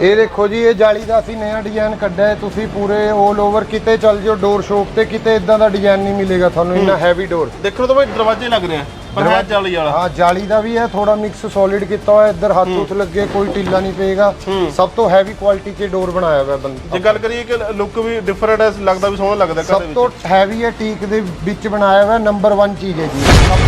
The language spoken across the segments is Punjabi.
ਇਹ ਦੇਖੋ ਜੀ ਇਹ ਜਾਲੀ ਦਾ ਅਸੀਂ ਨਵਾਂ ਡਿਜ਼ਾਈਨ ਕੱਢਿਆ ਹੈ। ਤੁਸੀਂ ਪੂਰੇ 올 ਓਵਰ ਕਿਤੇ ਚੱਲ ਜਿਓ ਡੋਰ ਸ਼ੋਪ ਤੇ ਕਿਤੇ ਇਦਾਂ ਦਾ ਡਿਜ਼ਾਈਨ ਨਹੀਂ ਮਿਲੇਗਾ ਤੁਹਾਨੂੰ ਇੰਨਾ ਹੈਵੀ ਡੋਰ ਦੇਖੋ ਤਾਂ ਬਈ ਦਰਵਾਜ਼ੇ ਲੱਗ ਰਹੇ ਆ। ਪਰ ਹੈ ਜਾਲੀ ਵਾਲਾ। ਹਾਂ ਜਾਲੀ ਦਾ ਵੀ ਹੈ ਥੋੜਾ ਮਿਕਸ ਸੋਲਿਡ ਕੀਤਾ ਹੋਇਆ ਇੱਧਰ ਹੱਥ ਹੁੱਥ ਲੱਗੇ ਕੋਈ ਢਿੱਲਾ ਨਹੀਂ ਪਏਗਾ। ਸਭ ਤੋਂ ਹੈਵੀ ਕੁਆਲਿਟੀ 'ਚ ਡੋਰ ਬਣਾਇਆ ਹੋਇਆ ਬੰਦਾ ਜੇ ਗੱਲ ਕਰੀਏ ਕਿ ਲੁੱਕ ਵੀ ਡਿਫਰੈਂਟ ਹੈ ਲੱਗਦਾ ਵੀ ਸੋਹਣਾ ਲੱਗਦਾ ਘਰ ਸਭ ਦੇ ਵਿੱਚ। ਤੋਂ ਹੈਵੀ ਹੈ ਟੀਕ ਦੇ ਵਿੱਚ ਬਣਾਇਆ ਹੋਇਆ ਨੰਬਰ 1 ਚੀਜ਼ ਹੈ ਜੀ।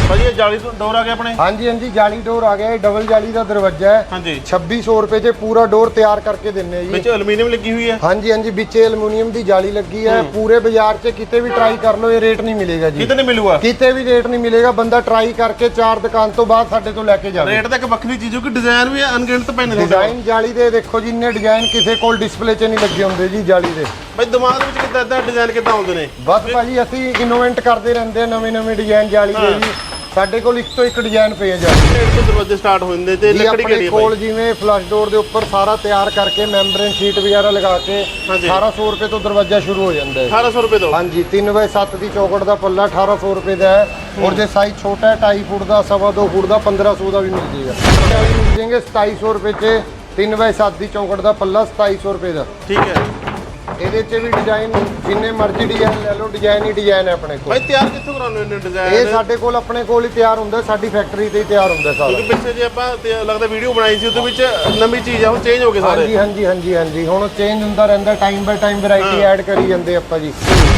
ਭਾਜੀ ਇਹ ਜਾਲੀ ਤੋਂ ਡੋਰ ਆ ਗਿਆ ਆਪਣੇ? ਹਾਂਜੀ ਹਾਂਜੀ ਜਾਲੀ ਡੋਰ ਆ ਗਿਆ ਇਹ ਡਬਲ ਜਾਲੀ ਦਾ ਦਰਵਾਜ਼ਾ ਹੈ। ਹਾਂਜੀ। 2600 ਰੁਪਏ 'ਚ ਪੂਰਾ ਡੋਰ ਤਿਆਰ ਕਰਕੇ ਦਿੰਨੇ ਜੀ। ਵਿੱਚ ਐਲੂਮੀਨੀਅਮ ਲੱਗੀ ਹੋਈ ਹੈ? ਹਾਂਜੀ ਹਾਂਜੀ ਵਿੱਚ ਐਲੂਮੀਨੀਅਮ ਦੀ ਜਾਲੀ ਲੱਗੀ ਹੈ। ਪੂਰੇ ਬਾਜ਼ਾਰ 'ਚ ਕਿਤੇ ਵੀ ਟਰਾਈ ਕਰ ਲਓ ਇਹ ਰੇਟ ਨਹੀਂ ਮਿਲੇਗਾ ਜੀ। ਕਿਤੇ ਨਹੀਂ ਮਿਲੂਗਾ? ਕਿਤੇ ਵੀ ਰੇਟ ਨਹੀਂ ਮਿਲੇਗਾ ਬੰਦਾ ਟਰਾਈ ਕਰਕੇ ਚਾਰ ਦੁਕਾਨ ਤੋਂ ਬਾਅਦ ਸਾਡੇ ਤੋਂ ਲੈ ਕੇ ਜਾਵੇ। ਰੇਟ ਤਾਂ ਇੱਕ ਵੱਖਰੀ ਚੀਜ਼ ਹੋ ਕਿ ਡਿਜ਼ਾਈਨ ਵੀ ਅਣਗਿਣਤ ਪੈਣੇ ਨੇ ਡਿਜ਼ਾਈਨ ਜਾਲੀ ਦੇ ਦੇਖੋ ਜੀ ਇੰਨੇ ਡਿਜ਼ਾਈਨ ਕਿਸੇ ਕੋਲ ਡਿਸਪਲੇ 'ਚ ਨਹੀਂ ਲੱਗੇ ਹੁੰਦੇ ਜੀ ਜਾਲੀ ਦੇ। ਬਈ ਦਿਮਾਗ ਵਿੱਚ ਕਿੱਦਾਂ ਇਦਾਂ ਡਿਜ਼ਾਈਨ ਕਿੱਦਾਂ ਆਉਂਦੇ ਨੇ? ਬਸ ਭਾਜੀ ਅਸੀਂ ਇਨੋਵੇਟ ਕਰਦੇ ਰਹਿੰਦੇ ਆ ਨਵੇਂ ਨਵੇਂ ਡਿਜ਼ਾਈਨ ਜਾਲੀ ਦੇ ਜੀ। ਸਾਡੇ ਕੋਲ ਇੱਕ ਤੋਂ ਇੱਕ ਡਿਜ਼ਾਈਨ ਪਏ ਦੇ। ਰੇਟ ਤੋਂ ਦਰਵਾਜ਼ੇ ਸਟਾਰਟ ਹੋ ਜਾਂਦੇ ਤੇ ਜੀ ਲੱਕੜੀ ਆਪਣੇ ਕਿਹੜੀ ਹੈ ਕੋਲ ਭਾਈ? ਜਿਵੇਂ ਫਲਸ਼ ਡੋਰ ਦੇ ਉੱਪਰ ਸਾਰਾ ਤਿਆਰ ਕਰਕੇ ਮੈਂਬਰਨ ਸ਼ੀਟ ਵਗੈਰਾ ਲਗਾ ਕੇ ਹਾਂਜੀ। 1800 ਰੁਪਏ ਤੋਂ ਦਰਵਾਜ਼ਾ ਸ਼ੁਰੂ ਹੋ ਜਾਂਦਾ ਹੈ। 1800 ਰੁਪਏ ਤੋਂ? ਹਾਂਜੀ 3 ਬਾਈ 7 ਦੀ ਚੌਕਟ ਦਾ ਪੱਲਾ 1800 ਰੁਪਏ ਦਾ ਹੈ। ਔਰ ਜੇ ਸਾਈਜ਼ ਛੋਟਾ ਹੈ 2.5 ਫੁੱਟ ਦਾ ਸਵਾ ਦੋ ਫੁੱਟ ਦਾ 1500 ਦਾ ਵੀ ਮਿਲ ਜੇਗਾ ਮਿਲ ਜਾਣਗੇ 2700 ਰੁਪਏ 'ਚ 3 ਬਾਈ 7 ਦੀ ਚੌਕਟ ਦਾ ਪੱਲਾ 2700 ਰੁਪਏ ਦਾ। ਠੀਕ ਹੈ। ਇਹਦੇ 'ਚ ਵੀ ਡਿਜ਼ਾਈਨ ਜਿੰਨੇ ਮਰਜ਼ੀ ਡਿਜ਼ਾਈਨ ਲੈ ਲਓ ਡਿਜ਼ਾਈਨ ਹੀ ਡਿਜ਼ਾਈਨ ਹੈ ਆਪਣੇ ਕੋਲ। ਭਾਈ ਤਿਆਰ ਕਿੱਥੋਂ ਕਰਾਉਂਦੇ ਨੇ ਇਹ ਡਿਜ਼ਾਈਨ ਸਾਡੇ ਕੋਲ ਆਪਣੇ ਕੋਲ ਹੀ ਤਿਆਰ ਹੁੰਦਾ ਸਾਡੀ ਫੈਕਟਰੀ ਤੇ ਹੀ ਤਿਆਰ ਹੁੰਦਾ ਸਾਰਾ। ਕਿਉਂਕਿ ਪਿੱਛੇ ਜੇ ਆਪਾਂ ਤੇ ਲੱਗਦਾ ਵੀਡੀਓ ਬਣਾਈ ਸੀ ਉਹਦੇ ਵਿੱਚ ਨਵੀਂ ਚੀਜ਼ ਆ ਹੁਣ ਚੇਂਜ ਹੋ ਗਏ ਸਾਰੇ। ਹਾਂਜੀ ਹਾਂਜੀ ਹਾਂਜੀ ਹਾਂਜੀ। ਹੁਣ ਚੇਂਜ ਹੁੰਦਾ ਰਹਿੰਦਾ time by time variety add ਕਰੀ ਜਾਂਦੇ ਆਪਾਂ ਜੀ।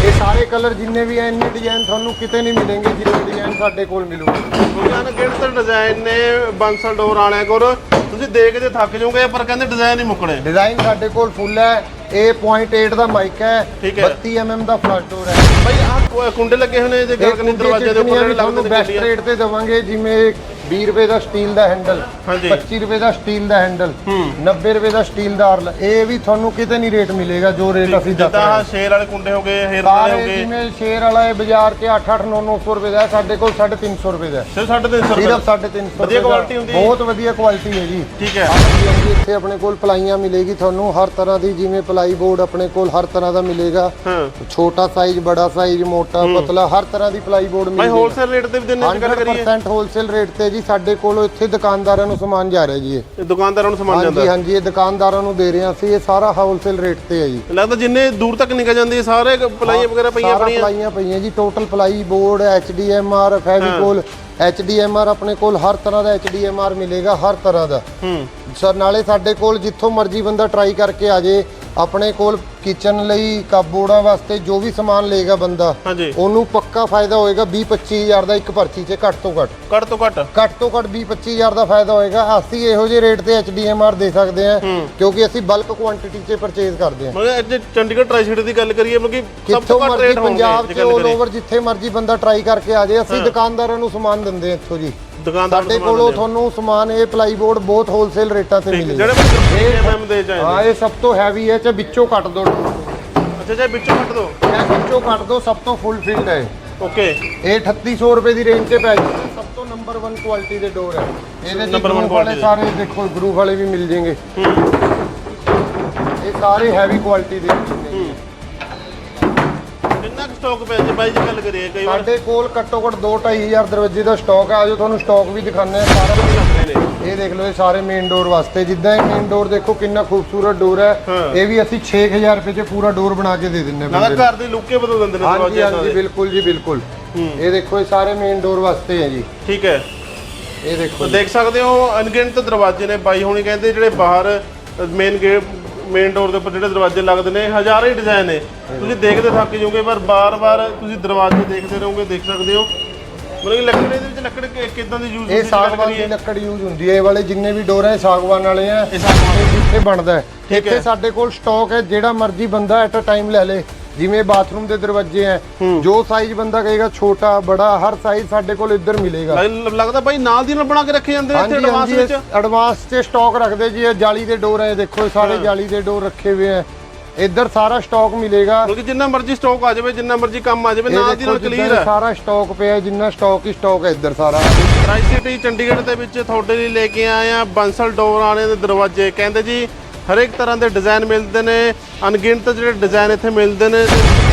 ਇਹ ਸਾਰੇ ਕਲਰ ਜਿੰਨੇ ਵੀ ਐ ਇੰਨੇ ਡਿਜ਼ਾਈਨ ਤੁਹਾਨੂੰ ਕਿਤੇ ਨਹੀਂ ਮਿਲਣਗੇ ਜਿੰਨੇ ਡਿਜ਼ਾਈਨ ਸਾਡੇ ਕੋਲ ਮਿਲੂਗੇ। ਕਿਉਂਕਿ ਅਣਗਿਣਤ ਡਿਜ਼ਾਈਨ ਨੇ ਬੰਸਲ ਡੋਰ ਵਾਲਿਆਂ ਕੋਲ? ਤੁਸੀਂ ਦੇਖ ਕੇ ਥੱਕ ਜਾਓਗੇ ਪਰ ਕਹਿੰਦੇ ਡਿਜ਼ਾਈਨ ਨਹੀਂ ਮੁੱਕਣੇ। ਡਿਜ਼ਾਈਨ ਸਾਡੇ ਕੋਲ ਫੁੱਲ ਹੈ। ਇਹ 0.8 ਦਾ ਮਾਈਕ ਹੈ ਠੀਕ ਹੈ। 32 mm ਦਾ ਫਲਸ਼ ਡੋਰ ਹੈ ਭਾਈ ਆਹ ਕੁੰਡੇ ਲੱਗੇ ਹੋਏ ਨੇ ਜੇ ਗੱਲ ਕਰਨੀ ਦਰਵਾਜ਼ੇ ਦੇ ਉੱਪਰ ਲੱਗਦੇ ਨੇ ਬੈਸਟ ਰੇਟ ਤੇ ਦਵਾਂਗੇ ਜਿਵੇਂ 20 ਰੁਪਏ ਦਾ ਸਟੀਲ ਦਾ ਹੈਂਡਲ ਹਾਂਜੀ। 25 ਰੁਪਏ ਦਾ ਸਟੀਲ ਦਾ ਹੈਂਡਲ 90 ਰੁਪਏ ਦਾ ਸਟੀਲ ਦਾ ਅਰਲ ਇਹ ਵੀ ਤੁਹਾਨੂੰ ਕਿਤੇ ਨਹੀਂ ਰੇਟ ਮਿਲੇਗਾ ਜੋ ਰੇਟ ਅਸੀਂ ਦੱਸ ਰਹੇ ਹਾਂ। ਸ਼ੇਰ ਵਾਲੇ ਕੁੰਡੇ ਹੋ ਗਏ ਹੇਰ ਵਾਲੇ ਹੋ ਸਾਰੇ ਗਏ। ਜਿਵੇਂ ਸ਼ੇਰ ਵਾਲਾ ਇਹ ਬਾਜ਼ਾਰ 'ਚ 8 8 9 900 ਰੁਪਏ ਦਾ ਸਾਡੇ ਕੋਲ 350 ਰੁਪਏ ਦਾ। ਸਿਰਫ 350 ਰੁਪਏ ਸਿਰਫ 350 ਵਧੀਆ quality ਹੁੰਦੀ ਹੈ? ਬਹੁਤ ਵਧੀਆ ਕੁਆਲਿਟੀ ਹੈ ਜੀ। ਠੀਕ ਹੈ। ਇੱਥੇ ਆਪਣੇ ਕੋਲ ਪਲਾਈਆਂ ਮਿਲੇਗੀ ਤੁਹਾਨੂੰ ਹਰ ਤਰ੍ਹਾਂ ਦੀ ਜਿਵੇਂ ਪਲਾਈ ਬੋਰਡ ਆਪਣੇ ਕੋਲ ਹਰ ਤਰ੍ਹਾਂ ਦਾ ਮਿਲੇਗਾ। ਹਾਂ। ਛੋਟਾ ਸਾਈਜ਼ ਬੜਾ ਸਾਈਜ਼ ਮੋਟਾ ਪਤਲਾ ਹਰ ਤਰ੍ਹਾਂ ਦੀ ਪਲਾਈ ਬੋਰਡ ਮਿਲੇਗੀ। ਹੋਲਸੇਲ ਰੇਟ ਤੇ ਵੀ ਦਿੰਨੇ ਦੀ ਗੱਲ ਕਰੀਏ। 100% ਹੋਲਸੇਲ ਰੇਟ ਤੇ ਜੀ। ਸਾਡੇ ਕੋਲ ਇੱਥੇ ਦੁਕਾਨਦਾਰਾਂ ਨੂੰ ਸਮਾਨ ਜਾ ਰਿਹਾ ਜੀ ਇਹ। ਇਹ ਦੁਕਾਨਦਾਰਾਂ ਨੂੰ ਸਮਾਨ ਜਾਂਦਾ ਹਾਂਜੀ ਹਾਂਜੀ ਇਹ ਦੁਕਾਨਦਾਰਾਂ ਨੂੰ ਦੇ ਰਹੇ ਹਾਂ ਅਸੀਂ। ਇਹ ਸਾਰਾ ਹੋਲਸੇਲ ਰੇਟ ਤੇ ਹੈ ਜੀ। ਲੱਗਦਾ ਜਿੰਨੇ ਦੂਰ ਤੱਕ ਨਿਕਲ ਜਾਂਦੀ ਸਾਰੇ ਪਲਾਈਆਂ ਵਗੈਰਾ ਪਈਆਂ ਸਾਰਾ ਆਪਣੀਆਂ? ਪਲਾਈਆਂ ਪਈਆਂ ਜੀ। Total ply board HDMR Fevicol HDMR ਆਪਣੇ ਕੋਲ ਹਰ ਤਰ੍ਹਾਂ ਦਾ ਐਚਡੀਐਮਆਰ ਮਿਲੇਗਾ ਹਰ ਤਰ੍ਹਾਂ ਦਾ। ਹੂੰ। ਸਰ ਨਾਲੇ ਸਾਡੇ ਕੋਲ ਜਿੱਥੋਂ ਮਰਜ਼ੀ ਬੰਦਾ ਟਰਾਈ ਕਰਕੇ ਆ ਜੇ ਆਪਣੇ ਕੋਲ ਕਿਚਨ ਲਈ ਕਪਬੋਰਡਾਂ ਵਾਸਤੇ ਜੋ ਵੀ ਸਮਾਨ ਲਏਗਾ ਬੰਦਾ ਹਾਂਜੀ। ਉਹਨੂੰ ਪੱਕਾ ਫਾਇਦਾ ਹੋਏਗਾ 20 25000 ਦਾ ਇੱਕ ਪਰਚੀ 'ਚ ਘੱਟ ਤੋਂ ਘੱਟ। ਘੱਟ ਤੋਂ ਘੱਟ? ਘੱਟ ਤੋਂ ਘੱਟ 20 25000 ਦਾ ਫਾਇਦਾ ਹੋਏਗਾ। ਅਸੀਂ ਇਹੋ ਜਿਹੇ ਰੇਟ ਤੇ ਐਚਡੀਐਮਆਰ ਦੇ ਸਕਦੇ ਹਾਂ ਕਿਉਂਕਿ ਅਸੀਂ ਬਲਕ ਕੁਆਂਟੀਟੀ 'ਚ ਪਰਚੇਜ਼ ਕਰਦੇ ਹਾਂ। ਮਤਲਬ ਅੱਜ ਚੰਡੀਗੜ੍ਹ ਟਰਾਈ ਸਿਟੀ ਦੀ ਗੱਲ ਕਰੀਏ ਮਤਲਬ ਸਭ ਤੋਂ ਘੱਟ ਰੇਟ ਹੋਣਗੇ ਪੰਜਾਬ 'ਚ ਕਰੀਏ। ਓਵਰ ਜਿੱਥੇ ਮਰਜ਼ੀ ਬੰਦਾ ਟਰਾਈ ਕਰਕੇ ਆ ਜਾਏ ਅਸੀਂ ਦੁਕਾਨਦਾਰਾਂ ਨੂੰ ਸਮਾਨ ਦਿੰਦੇ ਹਾਂ ਇੱਥੋਂ ਜੀ। ਦੁਕਾਨਦਾਰ ਸਾਡੇ ਕੋਲੋਂ ਤੁਹਾਨੂੰ ਸਮਾਨ ਇਹ ਪਲਾਈ ਬੋਰਡ ਬਹੁਤ ਹੋਲਸੇਲ ਰੇਟਾਂ ਤੇ ਮਿਲੇਗਾ। ਜਿਹੜੇ ਬੰਦੇ ਐਮਐਮ ਦੇ ਚਾਹੀਦੇ ਹਾਂ ਇਹ ਸਭ ਤੋਂ ਹੈਵੀ ਹੈ ਚ ਵਿੱਚੋਂ ਕੱਟ ਦੋ ਅੱਛਾ ਜੇ ਵਿੱਚੋਂ ਕੱਟ ਦੋ। ਇਹ ਵਿੱਚੋਂ ਕੱਟ ਦੋ ਸਭ ਤੋਂ ਫੁੱਲ ਫਿਲਡ ਹੈ ਓਕੇ। ਇਹ 3800 ਰੁਪਏ ਦੀ ਰੇਂਜ 'ਚ ਪੈ ਜਾਂਦਾ ਸਭ ਤੋਂ ਨੰਬਰ 1 ਕੁਆਲਿਟੀ ਦੇ ਡੋਰ ਹੈ। ਇਹਦੇ ਗਰੂਪ ਵਾਲੇ quality ਸਾਰੇ ਦੇਖੋ ਗਰੂਪ ਵਾਲੇ ਵੀ ਮਿਲ ਜਾਣਗੇ। ਇਹ ਸਾਰੇ ਹੈਵੀ ਕੁਆਲਿਟੀ ਦੇ ਨੇ। ਸਟਾਕ ਪਿਆ ਜੀ ਬਾਈ ਜੀ ਗੱਲ ਕਰੀਏ ਕਈ ਵਾਰ ਸਾਡੇ ਕੋਲ ਘੱਟੋ ਘੱਟ 2-2500 ਦਰਵਾਜ਼ੇ ਦਾ ਸਟਾਕ ਹੈ ਆਜੋ ਤੁਹਾਨੂੰ ਸਟਾਕ ਵੀ ਦਿਖਾਉਂਦੇ ਆ ਸਾਰਾ ਲੱਗਦੇ ਨੇ। ਇਹ ਦੇਖ ਲਓ ਇਹ ਸਾਰੇ ਮੇਨ ਡੋਰ ਵਾਸਤੇ। ਜਿੱਦਾਂ ਇਹ ਮੇਨ ਡੋਰ ਦੇਖੋ ਕਿੰਨਾ ਖੂਬਸੂਰਤ ਡੋਰ ਹੈ। ਇਹ ਵੀ ਅਸੀਂ 6000 ਰੁਪਏ 'ਚ ਪੂਰਾ ਡੋਰ ਬਣਾ ਕੇ ਦੇ ਦਿੰਨੇ ਨਾਲੇ ਘਰ ਦੇ ਲੁੱਕੇ ਬਦਲ ਦਿੰਦੇ ਨੇ ਹਾਂਜੀ ਹਾਂਜੀ ਬਿਲਕੁਲ ਜੀ ਬਿਲਕੁਲ। ਇਹ ਦੇਖੋ ਇਹ ਸਾਰੇ ਮੇਨ ਡੋਰ ਵਾਸਤੇ ਹੈ ਜੀ। ਠੀਕ ਹੈ। ਇਹ ਦੇਖੋ ਦੇਖ ਸਕਦੇ ਹੋ ਅਣਗਿਣਤ ਦਰਵਾਜ਼ੇ ਨੇ। ਬਾਈ ਹੋਣੀ ਕਹਿੰਦੇ ਜਿਹੜੇ ਬਾਹਰ ਮੇਨ ਗੇਟ ਮੇਨ ਡੋਰ ਦੇ ਉੱਪਰ ਜਿਹੜੇ ਦਰਵਾਜ਼ੇ ਲੱਗਦੇ ਨੇ ਹਜ਼ਾਰਾਂ ਹੀ ਡਿਜ਼ਾਈਨ ਨੇ। ਤੁਸੀਂ ਦੇਖਦੇ ਥੱਕ ਜਾਓਗੇ ਪਰ ਬਾਰ-ਬਾਰ ਤੁਸੀਂ ਦਰਵਾਜ਼ੇ ਦੇਖਦੇ ਰਹੋਗੇ ਦੇਖ ਸਕਦੇ ਹੋ। ਮਤਲਬ ਕਿ ਲੱਕੜ ਇਹਦੇ ਵਿੱਚ ਲੱਕੜ ਕਿ- ਕਿੱਦਾਂ ਦੀ ਯੂਜ਼ ਇਹ ਸਾਗਵਾਨ ਦੀ ਲੱਕੜ ਯੂਜ਼ ਹੁੰਦੀ ਹੈ ਇਹ ਵਾਲੇ ਜਿੰਨੇ ਵੀ ਡੋਰ ਹੈ ਇਹ ਸਾਗਵਾਨ ਵਾਲੇ ਆ ਇਹ ਸਾਗਵਾਨ ਜਿੱਥੇ ਬਣਦਾ ਹੈ। ਠੀਕ ਹੈ। ਇੱਥੇ ਸਾਡੇ ਕੋਲ ਸਟਾਕ ਹੈ ਜਿਹੜਾ ਮਰਜ਼ੀ ਬੰਦਾ ਐਟ ਅ ਟਾਈਮ ਲੈ ਲੇ। ਜਿਵੇਂ ਬਾਥਰੂਮ ਦੇ ਦਰਵਾਜ਼ੇ ਹੈ। ਜੋ ਸਾਈਜ਼ ਬੰਦਾ ਕਹੇਗਾ ਛੋਟਾ ਬੜਾ ਹਰ ਸਾਈਜ਼ ਸਾਡੇ ਕੋਲ ਇੱਧਰ ਮਿਲੇਗਾ। ਲੱਗ- ਲੱਗਦਾ ਬਾਈ ਨਾਲ ਦੀ ਨਾਲ ਬਣਾ ਕੇ ਰੱਖੇ ਜਾਂਦੇ ਨੇ ਇੱਥੇ ਐਡਵਾਂਸ ਵਿੱਚ? ਐਡਵਾਂਸ 'ਚ ਸਟਾਕ ਰੱਖਦੇ ਜੀ ਇਹ ਜਾਲੀ ਦੇ ਡੋਰ ਹੈ ਦੇਖੋ ਸਾਰੇ ਜਾਲੀ ਦੇ ਡੋਰ ਰੱਖੇ ਹੋਏ ਹੈ ਇੱਧਰ ਸਾਰਾ ਸਟਾਕ ਮਿਲੇਗਾ। ਮਤਲਬ ਕਿ ਜਿੰਨਾ ਮਰਜ਼ੀ ਸਟਾਕ ਆ ਜਾਵੇ ਜਿੰਨਾ ਮਰਜ਼ੀ ਕੰਮ ਆ ਜਾਵੇ ਨਾਲ ਦੀ ਨਾਲ ਕਲੀਅਰ ਹੈ ਸਾਰਾ ਸਟਾਕ ਪਿਆ ਜਿੰਨਾ ਸਟਾਕ ਹੀ ਸਟਾਕ ਹੈ ਇੱਧਰ ਸਾਰਾ। ਟਰਾਈ ਸਿਟੀ ਚੰਡੀਗੜ੍ਹ ਦੇ ਵਿੱਚ ਤੁਹਾਡੇ ਲਈ ਲੈ ਕੇ ਆਏ ਆ ਬੰਸਲ ਡੋਰ ਵਾਲੇ ਦੇ ਦਰਵਾਜ਼ੇ। ਕਹਿੰਦੇ ਜੀ ਹਰੇਕ ਤਰ੍ਹਾਂ ਦੇ ਡਿਜ਼ਾਈਨ ਮਿਲਦੇ ਨੇ ਅਣਗਿਣਤ ਜਿਹੜੇ ਡਿਜ਼ਾਈਨ ਇੱਥੇ ਮਿਲਦੇ ਨੇ।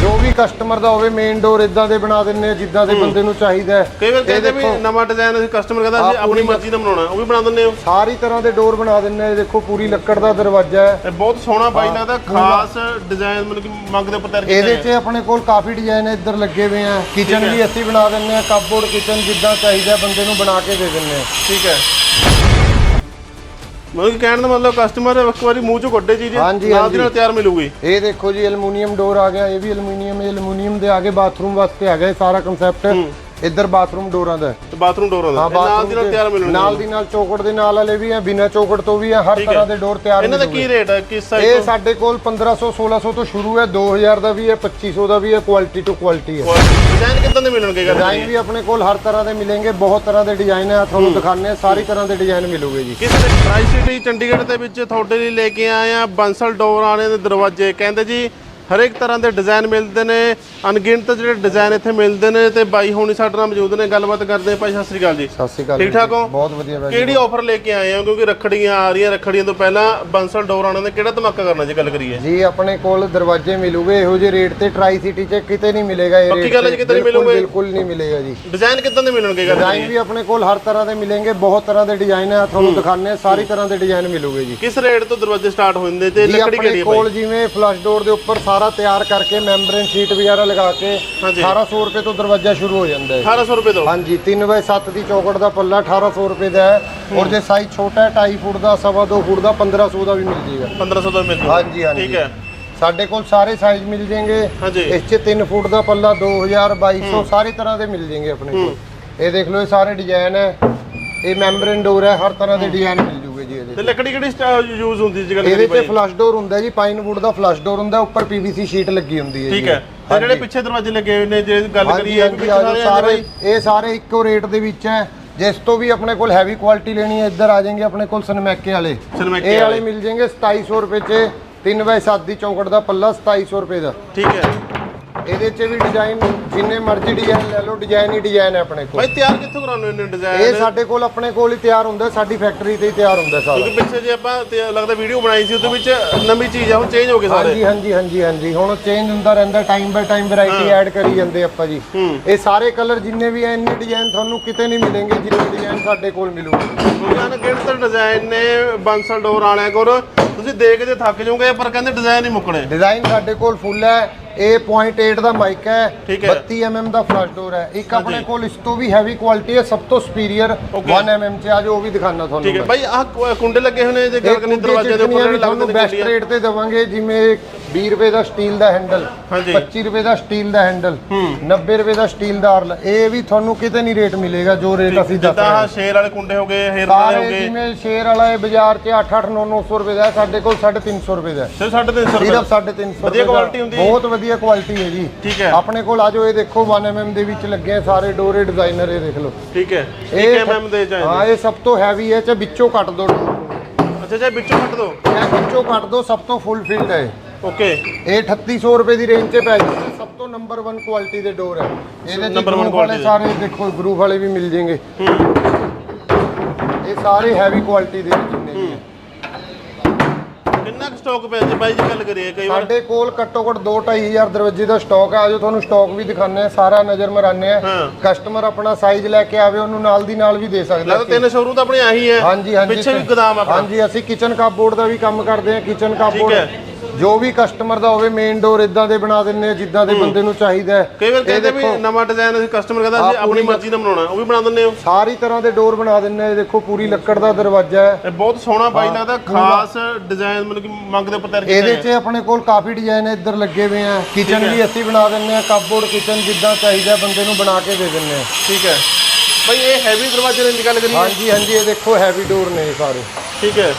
ਜੋ ਵੀ ਕਸਟਮਰ ਦਾ ਹੋਵੇ ਮੇਨ ਡੋਰ ਇਦਾਂ ਦੇ ਬਣਾ ਦਿੰਨੇ ਆ ਜਿੱਦਾਂ ਦੇ ਬੰਦੇ ਨੂੰ ਚਾਹੀਦਾ ਹੈ। ਕਈ ਵਾਰ ਕਹਿੰਦੇ ਵੀ ਨਵਾਂ ਡਿਜ਼ਾਈਨ ਅਸੀਂ ਕਸਟਮਰ ਕਹਿੰਦਾ ਅਸੀਂ ਆਪਣੀ ਮਰਜ਼ੀ ਦਾ ਬਣਾਉਣਾ ਉਹ ਵੀ ਬਣਾ ਦਿੰਦੇ ਹੋ ਸਾਰੀ ਤਰ੍ਹਾਂ ਦੇ ਡੋਰ ਬਣਾ ਦਿੰਨੇ ਦੇਖੋ ਪੂਰੀ ਲੱਕੜ ਦਾ ਦਰਵਾਜ਼ਾ ਹੈ। ਇਹ ਬਹੁਤ ਸੋਹਣਾ ਬਾਈ ਲੱਗਦਾ ਖਾਸ ਡਿਜ਼ਾਈਨ ਮਤਲਬ ਕਿ ਮੰਗ ਦੇ ਉੱਪਰ ਤਿਆਰ ਕੀਤਾ ਇਹਦੇ 'ਚ ਆਪਣੇ ਕੋਲ ਕਾਫੀ ਡਿਜ਼ਾਈਨ ਇੱਧਰ ਲੱਗੇ ਹੋਏ ਆ। ਕਿਚਨ ਵੀ ਅਸੀਂ ਬਣਾ ਦਿੰਨੇ ਆ ਕੱਪਬੋਰਡ ਕਿਚਨ ਜਿੱਦਾਂ ਚਾਹੀਦਾ ਬੰਦੇ ਨੂੰ ਬਣਾ ਕੇ ਦੇ ਦਿੰਨੇ ਆ। ਠੀਕ ਹੈ। ਮਤਲਬ ਕਿ ਕਹਿਣ ਦਾ ਮਤਲਬ ਕਸਟਮਰ ਇੱਕ ਵਾਰੀ ਮੂੰਹ ਚੋਂ ਕੱਢੇ ਚੀਜ਼ ਹਾਂਜੀ, ਨਾਲ ਦੀ ਹਾਂਜੀ। ਨਾਲ ਤਿਆਰ ਮਿਲੂਗੀ ਇਹ ਦੇਖੋ ਜੀ ਐਲੂਮੀਨੀਅਮ ਡੋਰ ਆ ਗਿਆ ਇਹ ਵੀ ਐਲੂਮੀਨੀਅਮ ਐਲੂਮੀਨੀਅਮ ਦੇ ਆਗੇ ਬਾਥਰੂਮ ਵਾਸਤੇ ਆ ਗਿਆ ਇਹ ਸਾਰਾ ਕਨਸੈਪਟ ਇੱਧਰ ਬਾਥਰੂਮ ਡੋਰਾਂ ਦਾ ਹੈ। ਤੇ ਬਾਥਰੂਮ ਡੋਰ ਹੁੰਦਾ ਹਾਂ ਨਾਲ ਦੀ ਨਾਲ ਤਿਆਰ ਮਿਲਣਗੇ। ਨਾਲ ਦੀ ਨਾਲ ਚੌਕੜ ਦੇ ਨਾਲ ਵਾਲੇ ਵੀ ਆ ਬਿਨਾ ਚੌਕੜ ਤੋਂ ਵੀ ਆ ਹਰ ਠੀਕ ਹੈ। ਤਰ੍ਹਾਂ ਦੇ ਡੋਰ ਤਿਆਰ ਇਹਨਾਂ ਦਾ ਮਿਲੂਗੇ। ਕੀ ਰੇਟ ਹੈ? ਕਿਸ ਇਹ ਸਾਈਜ਼ ਸਾਡੇ ਕੋਲ 1500 1600 ਤੋਂ ਸ਼ੁਰੂ ਹੈ 2000 ਦਾ ਵੀ ਹੈ 2500 ਦਾ ਵੀ ਹੈ ਕੁਆਲਿਟੀ ਟੂ ਕੁਆਲਿਟੀ ਹੈ। ਡਿਜ਼ਾਈਨ ਕਿਦਾਂ ਦੇ ਮਿਲਣਗੇ ਗੱਲ ਡਿਜ਼ਾਈਨ ਵੀ ਆਪਣੇ ਕੋਲ ਹਰ ਤਰ੍ਹਾਂ ਦੇ ਮਿਲਣਗੇ ਬਹੁਤ ਤਰ੍ਹਾਂ ਦੇ ਡਿਜ਼ਾਈਨ ਹੈ ਤੁਹਾਨੂੰ ਦਿਖਾਣੇ ਆ ਸਾਰੀ ਤਰ੍ਹਾਂ ਦੇ ਡਿਜ਼ਾਈਨ ਮਿਲੂਗੇ ਜੀ। ਕਿਸ ਪ੍ਰਾਈਸ ਸਿਟੀ ਚੰਡੀਗੜ੍ਹ ਦੇ ਵਿੱਚ ਤੁਹਾਡੇ ਲਈ ਲੈ ਕੇ ਆਏ ਆ ਬੰਸਲ ਡੋਰ ਵਾਲੇ ਦੇ ਦਰਵਾਜ਼ੇ ਕਹਿੰਦੇ ਜੀ ਹਰੇਕ ਤਰ੍ਹਾਂ ਦੇ ਡਿਜ਼ਾਈਨ ਮਿਲਦੇ ਨੇ ਅਣਗਿਣਤ ਜਿਹੜੇ ਡਿਜ਼ਾਈਨ ਇੱਥੇ ਮਿਲਦੇ ਨੇ ਤੇ ਬਾਈ ਹੋਣੀ ਸਾਡੇ ਨਾਲ ਮੌਜੂਦ ਨੇ ਗੱਲਬਾਤ ਕਰਦੇ ਆ ਭਾਈ ਸਤਿ ਸ੍ਰੀ ਅਕਾਲ ਜੀ। ਸਤਿ ਸ਼੍ਰੀ ਅਕਾਲ ਠੀਕ ਠਾਕ ਹੋ? ਬਹੁਤ ਵਧੀਆ ਬਾਈ। ਕਿਹੜੀ ਆਫਰ ਲੈ ਕੇ ਆਏ ਹੋ? ਕਿਉਂਕਿ ਰੱਖੜੀਆਂ ਆ ਰਹੀਆਂ ਰੱਖੜੀਆਂ ਤੋਂ ਪਹਿਲਾਂ ਬੰਸਲ ਡੋਰ ਵਾਲਿਆਂ ਨੇ ਕਿਹੜਾ ਧਮਾਕਾ ਕਰਨਾ ਜੇ ਗੱਲ ਕਰੀਏ? ਜੀ ਆਪਣੇ ਕੋਲ ਦਰਵਾਜ਼ੇ ਮਿਲੂਗੇ ਇਹੋ ਜਿਹੇ ਰੇਟ ਤੇ ਟਰਾਈ ਸਿਟੀ 'ਚ ਕਿਤੇ ਨਹੀਂ ਮਿਲੇਗਾ ਇਹ ਪੱਕੀ ਰੇਟ ਗੱਲ ਹੈ ਜੀ, ਕਿਤੇ ਨਹੀਂ ਬਿਲਕੁਲ- ਮਿਲੂਗੇ? ਬਿਲਕੁਲ ਨਹੀਂ ਮਿਲੇਗਾ ਜੀ। ਡਿਜ਼ਾਈਨ ਕਿਦਾਂ ਦੇ ਮਿਲਣਗੇ ਗੱਲ ਡਿਜ਼ਾਈਨ ਵੀ ਆਪਣੇ ਕੋਲ ਹਰ ਤਰ੍ਹਾਂ ਦੇ ਮਿਲਣਗੇ ਬਹੁਤ ਤਰ੍ਹਾਂ ਦੇ ਡਿਜ਼ਾਈਨ ਹੈ ਤੁਹਾਨੂੰ ਦਿਖਾਣੇ ਆ ਸਾਰੀ ਤਰ੍ਹਾਂ ਦੇ ਡਿਜ਼ਾਈਨ ਮਿਲੂਗੇ ਜੀ। ਕਿਸ ਰੇਟ ਤੋਂ ਦਰਵਾਜ਼ੇ ਸਟਾਰਟ ਹੋ ਜਾਂਦੇ ਤੇ ਲੱਕੜੀ ਕਿਹੜੀ ਆਪਣੇ ਹੈ ਕੋਲ ਭਾਈ? ਜਿਵੇਂ ਫਲਸ਼ ਡੋਰ ਦੇ ਉੱਪਰ ਸਾਰਾ ਤਿਆਰ ਕਰਕੇ ਮੈਂਬਰਨ ਸ਼ੀਟ ਵਗੈਰਾ ਲਗਾ ਕੇ ਹਾਂਜੀ। 1800 ਰੁਪਏ ਤੋਂ ਦਰਵਾਜ਼ਾ ਸ਼ੁਰੂ ਹੋ ਜਾਂਦਾ ਹੈ। 1800 ਰੁਪਏ ਤੋਂ? ਹਾਂਜੀ 3 ਬਾਈ 7 ਦੀ ਚੌਕਟ ਦਾ ਪੱਲਾ 1800 ਰੁਪਏ ਦਾ ਹੈ ਔਰ ਜੇ ਸਾਈਜ਼ ਛੋਟਾ ਹੈ 2.5 ਫੁੱਟ ਦਾ ਸਵਾ ਦੋ ਫੁੱਟ ਦਾ 1500 ਦਾ ਵੀ ਮਿਲ ਜੇਗਾ। 1500 ਦਾ ਮਿਲ ਜੂਗਾ। ਹਾਂਜੀ ਹਾਂਜੀ। ਠੀਕ ਹੈ। ਸਾਡੇ ਕੋਲ ਸਾਰੇ ਸਾਈਜ਼ ਮਿਲ ਜਾਣਗੇ ਹਾਂਜੀ। ਇਸ 'ਚ 3 ਫੁੱਟ ਦਾ ਪੱਲਾ 2000 2200 ਸਾਰੀ ਤਰ੍ਹਾਂ ਦੇ ਮਿਲ ਜਾਣਗੇ ਆਪਣੇ ਕੋਲ। ਇਹ ਦੇਖ ਲਓ ਇਹ ਸਾਰੇ ਡਿਜ਼ਾਈਨ ਹੈ। ਇਹ ਮੈਂਬਰਨ ਡੋਰ ਹੈ ਹਰ ਤਰ੍ਹਾਂ ਦੇ ਡਿਜ਼ਾਈਨ ਮਿਲ ਜੂਗੇ ਜੀ ਇਹਦੇ ਤੇ ਲੱਕੜੀ ਕਿਹੜੀ ਯੂਜ਼ ਹੁੰਦੀ ਸੀ ਗੱਲ ਇਹਦੇ ਤੇ ਫਲਸ਼ ਡੋਰ ਹੁੰਦਾ ਜੀ ਪਾਈਨ ਵੁੱਡ ਦਾ ਫਲਸ਼ ਡੋਰ ਹੁੰਦਾ ਉੱਪਰ ਪੀਵੀਸੀ ਸ਼ੀਟ ਲੱਗੀ ਹੁੰਦੀ ਹੈ ਠੀਕ ਜੀ। ਹੈ ਤੇ ਜਿਹੜੇ ਪਿੱਛੇ ਦਰਵਾਜ਼ੇ ਲੱਗੇ ਹੋਏ ਨੇ ਜੇ ਗੱਲ ਹਾਂਜੀ ਕਰੀਏ ਹਾਂਜੀ ਆ ਜਾਓ ਸਾਰੇ ਇਹ ਸਾਰੇ ਇੱਕੋ ਰੇਟ ਦੇ ਵਿੱਚ ਹੈ। ਜਿਸ ਤੋਂ ਵੀ ਆਪਣੇ ਕੋਲ ਹੈਵੀ ਕੁਆਲਿਟੀ ਲੈਣੀ ਹੈ ਇੱਧਰ ਆ ਜਾਣਗੇ ਆਪਣੇ ਕੋਲ ਸਨਮੈਕੇ ਵਾਲੇ। ਸਨਮੈਕੇ ਇਹ ਵਾਲੇ। ਵਾਲੇ। ਮਿਲ ਜਾਣਗੇ 2700 ਰੁਪਏ 'ਚ 3 ਬਾਈ 7 ਦੀ ਚੌਕਟ ਦਾ ਪੱਲਾ 2700 ਰੁਪਏ ਦਾ। ਠੀਕ ਹੈ। ਇਹਦੇ 'ਚ ਵੀ ਡਿਜ਼ਾਈਨ ਜਿੰਨੇ ਮਰਜ਼ੀ ਡਿਜ਼ਾਈਨ ਲੈ ਲਓ ਡਿਜ਼ਾਈਨ ਹੀ ਡਿਜ਼ਾਈਨ ਹੈ ਆਪਣੇ ਕੋਲ। ਭਾਈ ਤਿਆਰ ਕਿੱਥੋਂ ਕਰਾਉਂਦੇ ਨੇ ਇਹ ਡਿਜ਼ਾਈਨ ਸਾਡੇ ਕੋਲ ਆਪਣੇ ਕੋਲ ਹੀ ਤਿਆਰ ਹੁੰਦਾ ਸਾਡੀ ਫੈਕਟਰੀ ਤੇ ਹੀ ਤਿਆਰ ਹੁੰਦਾ ਸਾਰਾ। ਕਿਉਂਕਿ ਪਿੱਛੇ ਜੇ ਆਪਾਂ ਤੇ ਲੱਗਦਾ ਵੀਡੀਓ ਬਣਾਈ ਸੀ ਉਹਦੇ ਵਿੱਚ ਨਵੀਂ ਚੀਜ਼ ਆ ਹੁਣ ਚੇਂਜ ਹੋ ਗਏ ਸਾਰੇ। ਹਾਂਜੀ ਹਾਂਜੀ ਹਾਂਜੀ ਹਾਂਜੀ। ਹੁਣ ਚੇਂਜ ਹੁੰਦਾ ਰਹਿੰਦਾ time by time variety add ਕਰੀ ਜਾਂਦੇ ਆਪਾਂ ਜੀ। ਇਹ ਸਾਰੇ ਕਲਰ ਜਿੰਨੇ ਵੀ ਐ ਇੰਨੇ ਡਿਜ਼ਾਈਨ ਤੁਹਾਨੂੰ ਕਿਤੇ ਨਹੀਂ ਮਿਲਣਗੇ ਜਿੰਨੇ ਡਿਜ਼ਾਈਨ ਸਾਡੇ ਕੋਲ ਮਿਲੂਗੇ। ਕਿਉਂਕਿ ਹਨ ਗਿਣਤ ਡਿਜ਼ਾਈਨ ਨੇ? ਬੰਸਲ ਡੋਰ ਵਾਲਿਆਂ ਕੋਲ। ਤੁਸੀਂ ਦੇਖ ਕੇ ਥੱਕ ਜਾਓਗੇ ਪਰ ਕਹਿੰਦੇ ਡਿਜ਼ਾਈਨ ਹੀ ਮੁੱਕਣੇ। ਡਿਜ਼ਾਈਨ ਸਾਡੇ ਕੋਲ ਫੁੱਲ ਹੈ। ਇਹ 0.8 ਦਾ ਮਾਈਕ ਹੈ ਠੀਕ ਹੈ। 32 mm ਦਾ ਫਲਸ਼ ਡੋਰ ਹੈ ਇੱਕ ਆਪਣੇ ਕੋਲ ਇਸ ਤੋਂ ਵੀ ਹੈਵੀ ਕੁਆਲਿਟੀ ਹੈ ਸਭ ਤੋਂ ਸੁਪੀਰੀਅਰ 1 mm ਚ ਆ ਜੋ ਉਹ ਵੀ ਦਿਖਾਣਾ ਤੁਹਾਨੂੰ ਠੀਕ ਹੈ ਮੈਂ। ਭਾਈ ਆਹ ਕੁੰਡੇ ਲੱਗੇ ਹੋਏ ਨੇ ਜੇ ਗੱਲ ਕਰੀਏ ਕੁੰਡੇ ਦਰਵਾਜ਼ੇ ਦੇ ਉੱਪਰ ਜਿਹੜੇ ਤੁਹਾਨੂੰ ਲੱਗਦੇ ਨੇ ਬੈਸਟ ਕੁੰਡੀਆਂ। ਰੇਟ ਤੇ ਦੇਵਾਂਗੇ ਜਿਵੇਂ 20 ਰੁਪਏ ਦਾ ਸਟੀਲ ਦਾ ਹੈਂਡਲ ਹਾਂਜੀ। 25 ਰੁਪਏ ਦਾ ਸਟੀਲ ਦਾ ਹੈਂਡਲ 90 ਰੁਪਏ ਦਾ ਸਟੀਲ ਦਾ ਅਰਲ ਇਹ ਵੀ ਤੁਹਾਨੂੰ ਕਿਤੇ ਨਹੀਂ ਰੇਟ ਮਿਲੇਗਾ ਜੋ ਰੇਟ ਅਸੀਂ ਦੱਸ ਜਿੱਦਾਂ ਰਹੇ ਹਾਂ ਆਹ ਸ਼ੇਰ ਵਾਲੇ ਕੁੰਡੇ ਹੋ ਗਏ ਹੇਰ ਵਾਲੇ ਹੋ ਸਾਰੇ ਗਏ ਜਿਵੇਂ ਸ਼ੇਰ ਵਾਲਾ ਇਹ ਬਾਜ਼ਾਰ 'ਚ 8 8 9 900 ਰੁਪਏ ਦਾ ਹੈ, ਸਾਡੇ ਕੋਲ 350 ਰੁਪਏ ਦਾ ਹੈ। ਸਿਰਫ 350 ਰੁਪਏ ਸਿਰਫ 350 ਵਧੀਆ quality ਹੁੰਦੀ ਹੈ? ਬਹੁਤ ਵਧੀਆ ਕੁਆਲਿਟੀ ਹੈ ਜੀ। ਠੀਕ ਹੈ। ਆਪਣੇ ਕੋਲ ਆ ਜਾਓ ਇਹ ਦੇਖੋ 1 mm ਦੇ ਵਿੱਚ ਲੱਗੇ ਸਾਰੇ ਡੋਰੇ ਡਿਜ਼ਾਈਨਰ ਇਹ ਦੇਖ ਲਓ। ਠੀਕ ਹੈ। ਇਹ 1 mm ਦੇ ਚਾਹੀਦੇ ਹਾਂ ਇਹ ਸਭ ਤੋਂ ਹੈਵੀ ਹੈ ਚ ਵਿੱਚੋਂ ਕੱਟ ਦੋ। ਅੱਛਾ ਜੇ ਵਿੱਚੋਂ ਕੱਟ ਦੋ? ਇਹ ਵਿੱਚੋਂ ਕੱਟ ਦੋ ਸਭ ਤੋਂ ਫੁੱਲ ਫਿਲਡ ਹੈ ਓਕੇ ਇਹ 3800 ਰੁਪਏ ਦੀ ਰੇਂਜ 'ਚ ਪੈ ਜਾਂਦੇ ਸਭ ਤੋਂ ਨੰਬਰ 1 ਕੁਆਲਿਟੀ ਦੇ ਡੋਰ ਹੈ। ਇਹਦੇ ਵਾਲੇ quality ਦੇ। ਸਾਰੇ ਦੇਖੋ ਗਰੂਪ ਵਾਲੇ ਵੀ ਮਿਲ ਜਾਣਗੇ। ਇਹ ਸਾਰੇ ਹੈਵੀ ਕੁਆਲਿਟੀ ਦੇ ਜਿੰਨੇ ਵੀ ਹੈ। ਕਿੰਨਾ ਕੁ ਸਟਾਕ ਪਿਆ ਜੀ ਬਾਈ ਜੀ ਗੱਲ ਕਰੀਏ ਕਈ ਵਾਰ? ਸਾਡੇ ਕੋਲ ਘੱਟੋ ਘੱਟ 2-2500 ਦਰਵਾਜ਼ੇ ਦਾ ਸਟਾਕ ਹੈ ਆਜੋ ਤੁਹਾਨੂੰ ਸਟਾਕ ਵੀ ਦਿਖਾਉਂਦੇ ਆ ਸਾਰਾ ਨਜ਼ਰ ਮਰਾਨੇ ਆ ਹਾਂ। ਕਸਟਮਰ ਆਪਣਾ ਸਾਈਜ਼ ਲੈ ਕੇ ਆਵੇ ਉਹਨੂੰ ਨਾਲ ਦੀ ਨਾਲ ਵੀ ਦੇ ਸਕਦਾ ਲੱਗਦਾ ਤਿੰਨ ਸ਼ੋਰੂਮ ਤਾਂ ਆਪਣੇ ਆਹੀ ਹੈ। ਹਾਂਜੀ ਹਾਂਜੀ ਪਿੱਛੇ ਵੀ ਗੋਦਾਮ ਆਪਣਾ। ਹਾਂਜੀ ਅਸੀਂ ਕਿਚਨ ਕਾਪਬੋਰਡ ਦਾ ਵੀ ਕੰਮ ਕਰਦੇ ਆ ਕਿਚਨ ਹੈ। ਜੋ ਵੀ ਕਸਟਮਰ ਦਾ ਹੋਵੇ ਮੇਨ ਡੋਰ ਇਦਾਂ ਦੇ ਬਣਾ ਦਿੰਨੇ ਆ ਜਿੱਦਾਂ ਦੇ ਬੰਦੇ ਨੂੰ ਚਾਹੀਦਾ ਹੈ। ਕਈ ਵਾਰ ਕਹਿੰਦੇ ਵੀ ਨਵਾਂ ਡਿਜ਼ਾਈਨ ਅਸੀਂ ਕਸਟਮਰ ਕਹਿੰਦਾ ਅਸੀਂ ਆਪਣੀ ਮਰਜ਼ੀ ਦਾ ਬਣਾਉਣਾ ਉਹ ਵੀ ਬਣਾ ਦਿੰਦੇ ਹੋ। ਸਾਰੀ ਤਰ੍ਹਾਂ ਦੇ ਡੋਰ ਬਣਾ ਦਿੰਨੇ ਆ ਦੇਖੋ ਪੂਰੀ ਲੱਕੜ ਦਾ ਦਰਵਾਜ਼ਾ ਹੈ। ਇਹ ਬਹੁਤ ਸੋਹਣਾ ਬਾਈ ਲੱਗਦਾ ਖਾਸ ਡਿਜ਼ਾਈਨ ਮਤਲਬ ਕਿ ਮੰਗ ਦੇ ਉੱਪਰ ਤਿਆਰ ਕੀਤਾ ਇਹਦੇ 'ਚ ਆਪਣੇ ਕੋਲ ਕਾਫੀ ਡਿਜ਼ਾਈਨ ਇੱਧਰ ਲੱਗੇ ਹੋਏ ਆ। ਕਿਚਨ ਵੀ ਅਸੀਂ ਬਣਾ ਦਿੰਨੇ ਆ ਕੱਪਬੋਰਡ ਕਿਚਨ ਜਿੱਦਾਂ ਚਾਹੀਦਾ ਬੰਦੇ ਨੂੰ ਬਣਾ ਕੇ ਦੇ ਦਿੰਨੇ ਆ। ਠੀਕ ਹੈ। ਬਾਈ ਇਹ ਹੈਵੀ ਦਰਵਾਜ਼ੇ ਦੀ ਗੱਲ ਕਰੀਏ। ਹਾਂਜੀ ਹਾਂਜੀ ਇਹ ਦੇਖੋ ਹੈਵੀ ਡੋਰ ਨੇ ਸਾਰੇ। ਠੀਕ ਹੈ।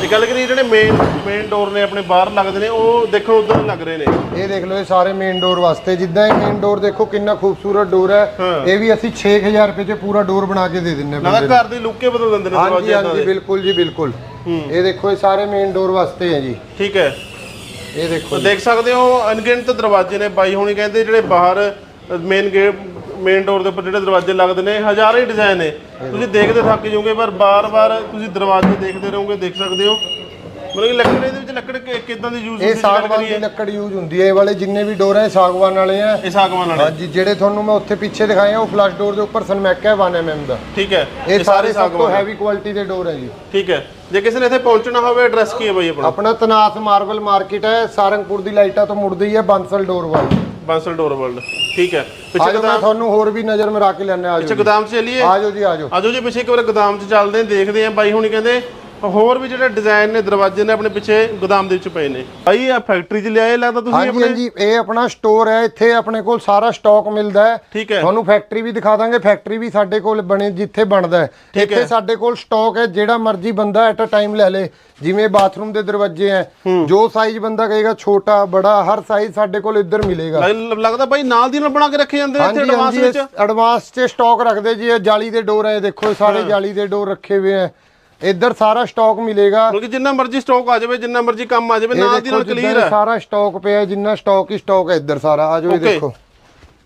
ਜੇ ਗੱਲ ਕਰੀਏ ਜਿਹੜੇ ਮੇਨ ਮੇਨ ਡੋਰ ਨੇ ਆਪਣੇ ਬਾਹਰ ਲੱਗਦੇ ਨੇ ਉਹ ਦੇਖੋ ਉਧਰ ਲੱਗ ਰਹੇ ਨੇ। ਇਹ ਦੇਖ ਲਓ ਇਹ ਸਾਰੇ ਮੇਨ ਡੋਰ ਵਾਸਤੇ ਜਿੱਦਾਂ ਇਹ ਮੇਨ ਡੋਰ ਦੇਖੋ ਕਿੰਨਾ ਖੂਬਸੂਰਤ ਡੋਰ ਹੈ। ਹਾਂ। ਇਹ ਵੀ ਅਸੀਂ 6000 ਰੁਪਏ 'ਚ ਪੂਰਾ ਡੋਰ ਬਣਾ ਕੇ ਦੇ ਦਿੰਨੇ ਆ ਬੰਦੇ ਨੂੰ। ਘਰ ਦੀ ਲੁੱਕੇ ਬਦਲ ਦਿੰਦੇ ਨੇ ਹਾਂਜੀ ਹਾਂਜੀ ਬਿਲਕੁਲ ਜੀ ਬਿਲਕੁਲ। ਇਹ ਦੇਖੋ ਇਹ ਸਾਰੇ ਮੇਨ ਡੋਰ ਵਾਸਤੇ ਹੈ ਜੀ। ਠੀਕ ਹੈ। ਇਹ ਦੇਖੋ। ਦੇਖ ਸਕਦੇ ਹੋ ਅਣਗਿਣਤ ਦਰਵਾਜ਼ੇ ਨੇ। ਬਾਈ ਹੋਣੀ ਕਹਿੰਦੇ ਜਿਹੜੇ ਬਾਹਰ ਮੇਨ ਗੇਟ ਮੇਨ ਡੋਰ ਦੇ ਉੱਪਰ ਜਿਹੜੇ ਦਰਵਾਜ਼ੇ ਲੱਗਦੇ ਨੇ ਹਜ਼ਾਰਾਂ ਹੀ ਡਿਜ਼ਾਈਨ ਨੇ। ਤੁਸੀਂ ਦੇਖਦੇ ਥੱਕ ਜਾਓਗੇ ਪਰ ਬਾਰ-ਬਾਰ ਤੁਸੀਂ ਦਰਵਾਜ਼ੇ ਦੇਖਦੇ ਰਹੋਗੇ ਦੇਖ ਸਕਦੇ ਹੋ। ਮਤਲਬ ਕਿ ਲੱਕੜ ਇਹਦੇ ਵਿੱਚ ਲੱਕੜ ਕਿੱਦਾਂ ਦੀ ਯੂਜ਼ ਇਹ ਹੁੰਦੀ ਹੈ ਸਾਗਵਾਨ ਦੀ ਲੱਕੜ ਯੂਜ਼ ਹੁੰਦੀ ਹੈ ਇਹ ਵਾਲੇ ਜਿੰਨੇ ਵੀ ਡੋਰ ਹੈ ਇਹ ਸਾਗਵਾਨ ਵਾਲੇ ਆ ਇਹ ਸਾਗਵਾਨ ਵਾਲੇ। ਹਾਂਜੀ ਜਿਹੜੇ ਤੁਹਾਨੂੰ ਮੈਂ ਉੱਥੇ ਪਿੱਛੇ ਦਿਖਾਏ ਆ ਉਹ ਫਲਸ਼ ਡੋਰ ਦੇ ਉੱਪਰ ਸਨਮੈਕ ਹੈ 1 mm ਦਾ। ਠੀਕ ਹੈ। ਇਹ ਸਾਰੇ ਸਭ ਤੋਂ ਹੈਵੀ ਕੁਆਲਿਟੀ ਦੇ ਡੋਰ ਹੈ ਜੀ। ਠੀਕ ਹੈ। ਜੇ ਕਿਸੇ ਨੇ ਇੱਥੇ ਪਹੁੰਚਣਾ ਹੋਵੇ ਐਡਰੈਸ ਕੀ ਹੈ ਬਾਈ ਆਪਣਾ? ਆਪਣਾ ਤਨਾਸ ਮਾਰਬਲ ਮਾਰਕੀਟ ਹੈ ਸਾਰੰਗਪੁਰ ਦੀ ਲਾਈਟਾਂ ਤੋਂ ਮੁੜਦੀ ਹੈ ਬਾਂਸਲ ਡੋਰ ਵੱਲ। ਬਾਂਸਲ ਡੋਰ ਵਰਲਡ ਠੀਕ ਹੈ। ਪਿੱਛੇ ਆਜੋ ਮੈਂ ਗੋਦਾਮ ਤੁਹਾਨੂੰ ਹੋਰ ਵੀ ਨਜ਼ਰ ਮਰਾ ਕੇ ਲੈਣੇ ਪਿੱਛੇ ਆਜੋ ਗੋਦਾਮ 'ਚ ਚੱਲੀਏ। ਆਜੋ ਜੀ ਆਜੋ। ਆਜੋ ਜੀ ਪਿੱਛੇ ਇੱਕ ਵਾਰ ਗੋਦਾਮ 'ਚ ਚੱਲਦੇ ਹਾਂ ਦੇਖਦੇ ਹਾਂ। ਬਾਈ ਹੁਣੀ ਕਹਿੰਦੇ ਹੋਰ ਵੀ ਜਿਹੜੇ ਡਿਜ਼ਾਈਨ ਨੇ ਦਰਵਾਜ਼ੇ ਨੇ ਆਪਣੇ ਪਿੱਛੇ ਗੋਦਾਮ ਦੇ ਵਿੱਚ ਪਏ ਨੇ। ਬਾਈ ਆ ਫੈਕਟਰੀ 'ਚ ਲਿਆਏ ਲੱਗਦਾ ਤੁਸੀਂ ਹਾਂਜੀ ਆਪਣੇ? ਹਾਂਜੀ ਇਹ ਆਪਣਾ ਸਟੋਰ ਹੈ ਇੱਥੇ ਆਪਣੇ ਕੋਲ ਸਾਰਾ ਸਟਾਕ ਮਿਲਦਾ ਹੈ। ਠੀਕ ਹੈ। ਤੁਹਾਨੂੰ ਫੈਕਟਰੀ ਵੀ ਦਿਖਾ ਦਾਂਗੇ ਫੈਕਟਰੀ ਵੀ ਸਾਡੇ ਕੋਲ ਬਣੇ ਜਿੱਥੇ ਬਣਦਾ ਹੈ। ਇੱਥੇ ਸਾਡੇ ਕੋਲ ਸਟਾਕ ਹੈ ਜਿਹੜਾ ਮਰਜ਼ੀ ਬੰਦਾ ਐਟ ਅ ਟਾਈਮ ਲੈ ਲੇ। ਜਿਵੇਂ ਬਾਥਰੂਮ ਦੇ ਦਰਵਾਜ਼ੇ ਹੈ ਜੋ ਸਾਈਜ਼ ਬੰਦਾ ਕਹੇਗਾ ਛੋਟਾ ਬੜਾ ਹਰ ਸਾਈਜ਼ ਸਾਡੇ ਕੋਲ ਇੱਧਰ ਮਿਲੇਗਾ। ਲੱਗ- ਲੱਗਦਾ ਬਾਈ ਨਾਲ ਦੀ ਨਾਲ ਬਣਾ ਕੇ ਰੱਖੇ ਜਾਂਦੇ ਨੇ ਇੱਥੇ ਐਡਵਾਂਸ ਵਿੱਚ? ਐਡਵਾਂਸ 'ਚ ਸਟਾਕ ਰੱਖਦੇ ਜੀ ਇਹ ਜਾਲੀ ਦੇ ਡੋਰ ਹੈ ਦੇਖੋ ਸਾਰੇ ਜਾਲੀ ਦੇ ਡੋਰ ਰੱਖੇ ਹੋਏ ਹੈ। ਇੱਧਰ ਸਾਰਾ ਸਟਾਕ ਮਿਲੇਗਾ ਮਤਲਬ ਕਿ ਜਿੰਨਾ ਮਰਜ਼ੀ ਸਟਾਕ ਆ ਜਾਵੇ ਜਿੰਨਾ ਮਰਜ਼ੀ ਕੰਮ ਆ ਜਾਵੇ ਇਹ ਨਾਲ ਦੀ ਨਾਲ ਕਲੀਅਰ ਇਹ ਹੈ ਸਾਰਾ ਸਟਾਕ ਪਿਆ ਜਿੰਨਾ ਸਟਾਕ ਹੀ ਸਟਾਕ ਹੈ ਇੱਧਰ ਸਾਰਾ ਆਜੋ ਇਹ Okay. ਦੇਖੋ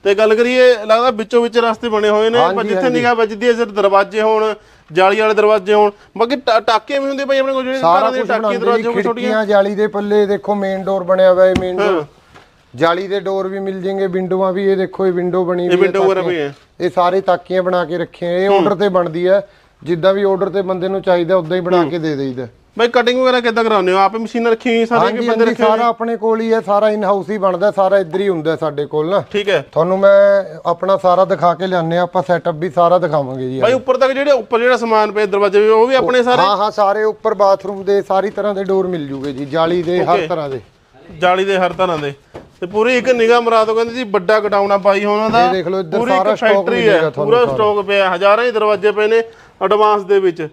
ਤੇ ਗੱਲ ਕਰੀਏ ਲੱਗਦਾ ਵਿੱਚੋਂ ਵਿੱਚ ਰਸਤੇ ਬਣੇ ਹੋਏ ਨੇ ਪਰ ਜਿੱਥੇ। ਨਿਗਾਹ ਵੱਜਦੀ ਹੈ ਸਿਰ ਦਰਵਾਜ਼ੇ ਹੋਣ ਜਾਲੀ ਵਾਲੇ ਦਰਵਾਜ਼ੇ ਹੋਣ ਬਾਕੀ ਟਾਕੇ ਵੀ ਹੁੰਦੇ ਭਾਈ ਆਪਣੇ ਕੋਲ ਜਿਹੜੇ ਸਾਰਾ ਦੇ ਟਾਕੇ ਦਰਵਾਜ਼ੇ ਹੋਣ ਛੋਟੀਆਂ ਜਾਲੀ ਦੇ ਪੱਲੇ ਦੇਖੋ ਮੇਨ ਡੋਰ ਬਣਿਆ ਹੋਇਆ ਹੈ ਮੇਨ ਡੋਰ ਜਾਲੀ ਦੇ ਡੋਰ ਵੀ ਮਿਲ ਜਾਣਗੇ ਵਿੰਡੋਆਂ ਵੀ ਇਹ ਦੇਖੋ ਇਹ ਵਿੰਡੋ ਬਣੀ ਹੋਈ ਹੈ ਵਗੈਰਾ। ਵੀ। ਇਹ ਸਾਰੇ ਤਾਕੀਆਂ ਬਣਾ ਕੇ ਰੱਖੇ ਆ ਇਹ ਆਰਡਰ ਤੇ ਬਣਦੀ ਹੈ ਜਿੱਦਾਂ ਵੀ ਆਰਡਰ ਤੇ ਬੰਦੇ ਨੂੰ ਚਾਹੀਦਾ ਉਦਾਂ ਹੀ ਬਣਾ ਕੇ ਦੇ ਦੇਈਦਾ। ਭਾਈ ਕਟਿੰਗ ਵਗੈਰਾ ਕਿੱਦਾਂ ਕਰਾਉਂਦੇ ਹੋ? ਆਪੇ ਮਸ਼ੀਨਾਂ ਰੱਖੀਆਂ ਹੋਈਆਂ ਸਾਰੇ ਕਿ ਬੰਦੇ ਰੱਖੇ ਹੋਏ? ਸਾਰਾ ਆਪਣੇ ਕੋਲ ਹੀ ਹੈ ਸਾਰਾ ਇਨ ਹਾਊਸ ਹੀ ਬਣਦਾ ਸਾਰਾ ਇੱਧਰ ਹੀ ਹੁੰਦਾ ਸਾਡੇ ਕੋਲ ਨਾ। ਠੀਕ ਹੈ। ਤੁਹਾਨੂੰ ਮੈਂ ਆਪਣਾ ਸਾਰਾ ਦਿਖਾ ਕੇ ਲਿਆਨੇ ਆਪਾਂ ਸੈਟਅਪ ਵੀ ਸਾਰਾ ਦਿਖਾਵਾਂਗੇ ਜੀ। ਭਾਈ ਉੱਪਰ ਤੱਕ ਜਿਹੜੇ ਉੱਪਰ ਜਿਹੜਾ ਸਮਾਨ ਪਿਆ ਦਰਵਾਜ਼ੇ ਵੀ ਉਹ ਵੀ ਆਪਣੇ ਸਾਰੇ? ਹਾਂ ਹਾਂ ਸਾਰੇ ਉੱਪਰ ਬਾਥਰੂਮ ਦੇ ਸਾਰੀ ਤਰ੍ਹਾਂ ਦੇ ਡੋਰ ਮਿਲ ਜੂਗੇ ਜੀ ਜਾਲੀ ਦੇ ਹਰ Okay. ਤਰ੍ਹਾਂ ਦੇ। ਜਾਲੀ ਦੇ ਹਰ ਤਰ੍ਹਾਂ ਦੇ। ਤੇ ਪੂਰੀ ਇੱਕ ਨਿਗਾਹ ਮਰਾਦ ਕਹਿੰਦੇ ਜੀ ਵੱਡਾ ਕਟਾਉਣਾ ਪਾਈ ਉਹਨਾਂ ਦਾ। ਇਹ ਦੇਖ ਲਓ ਇੱਧਰ ਪੂਰੀ ਇੱਕ ਸਾਰਾ stock factory ਮਿਲੇਗਾ ਹੈ ਤੁਹਾਨੂੰ ਪੂਰਾ। ਸਟਾਕ ਪਿਆ ਹਜ਼ਾਰਾਂ ਹੀ ਦਰਵਾਜ਼ੇ ਪਏ ਨੇ। ਐਡਵਾਂਸ ਦੇ ਵਿੱਚ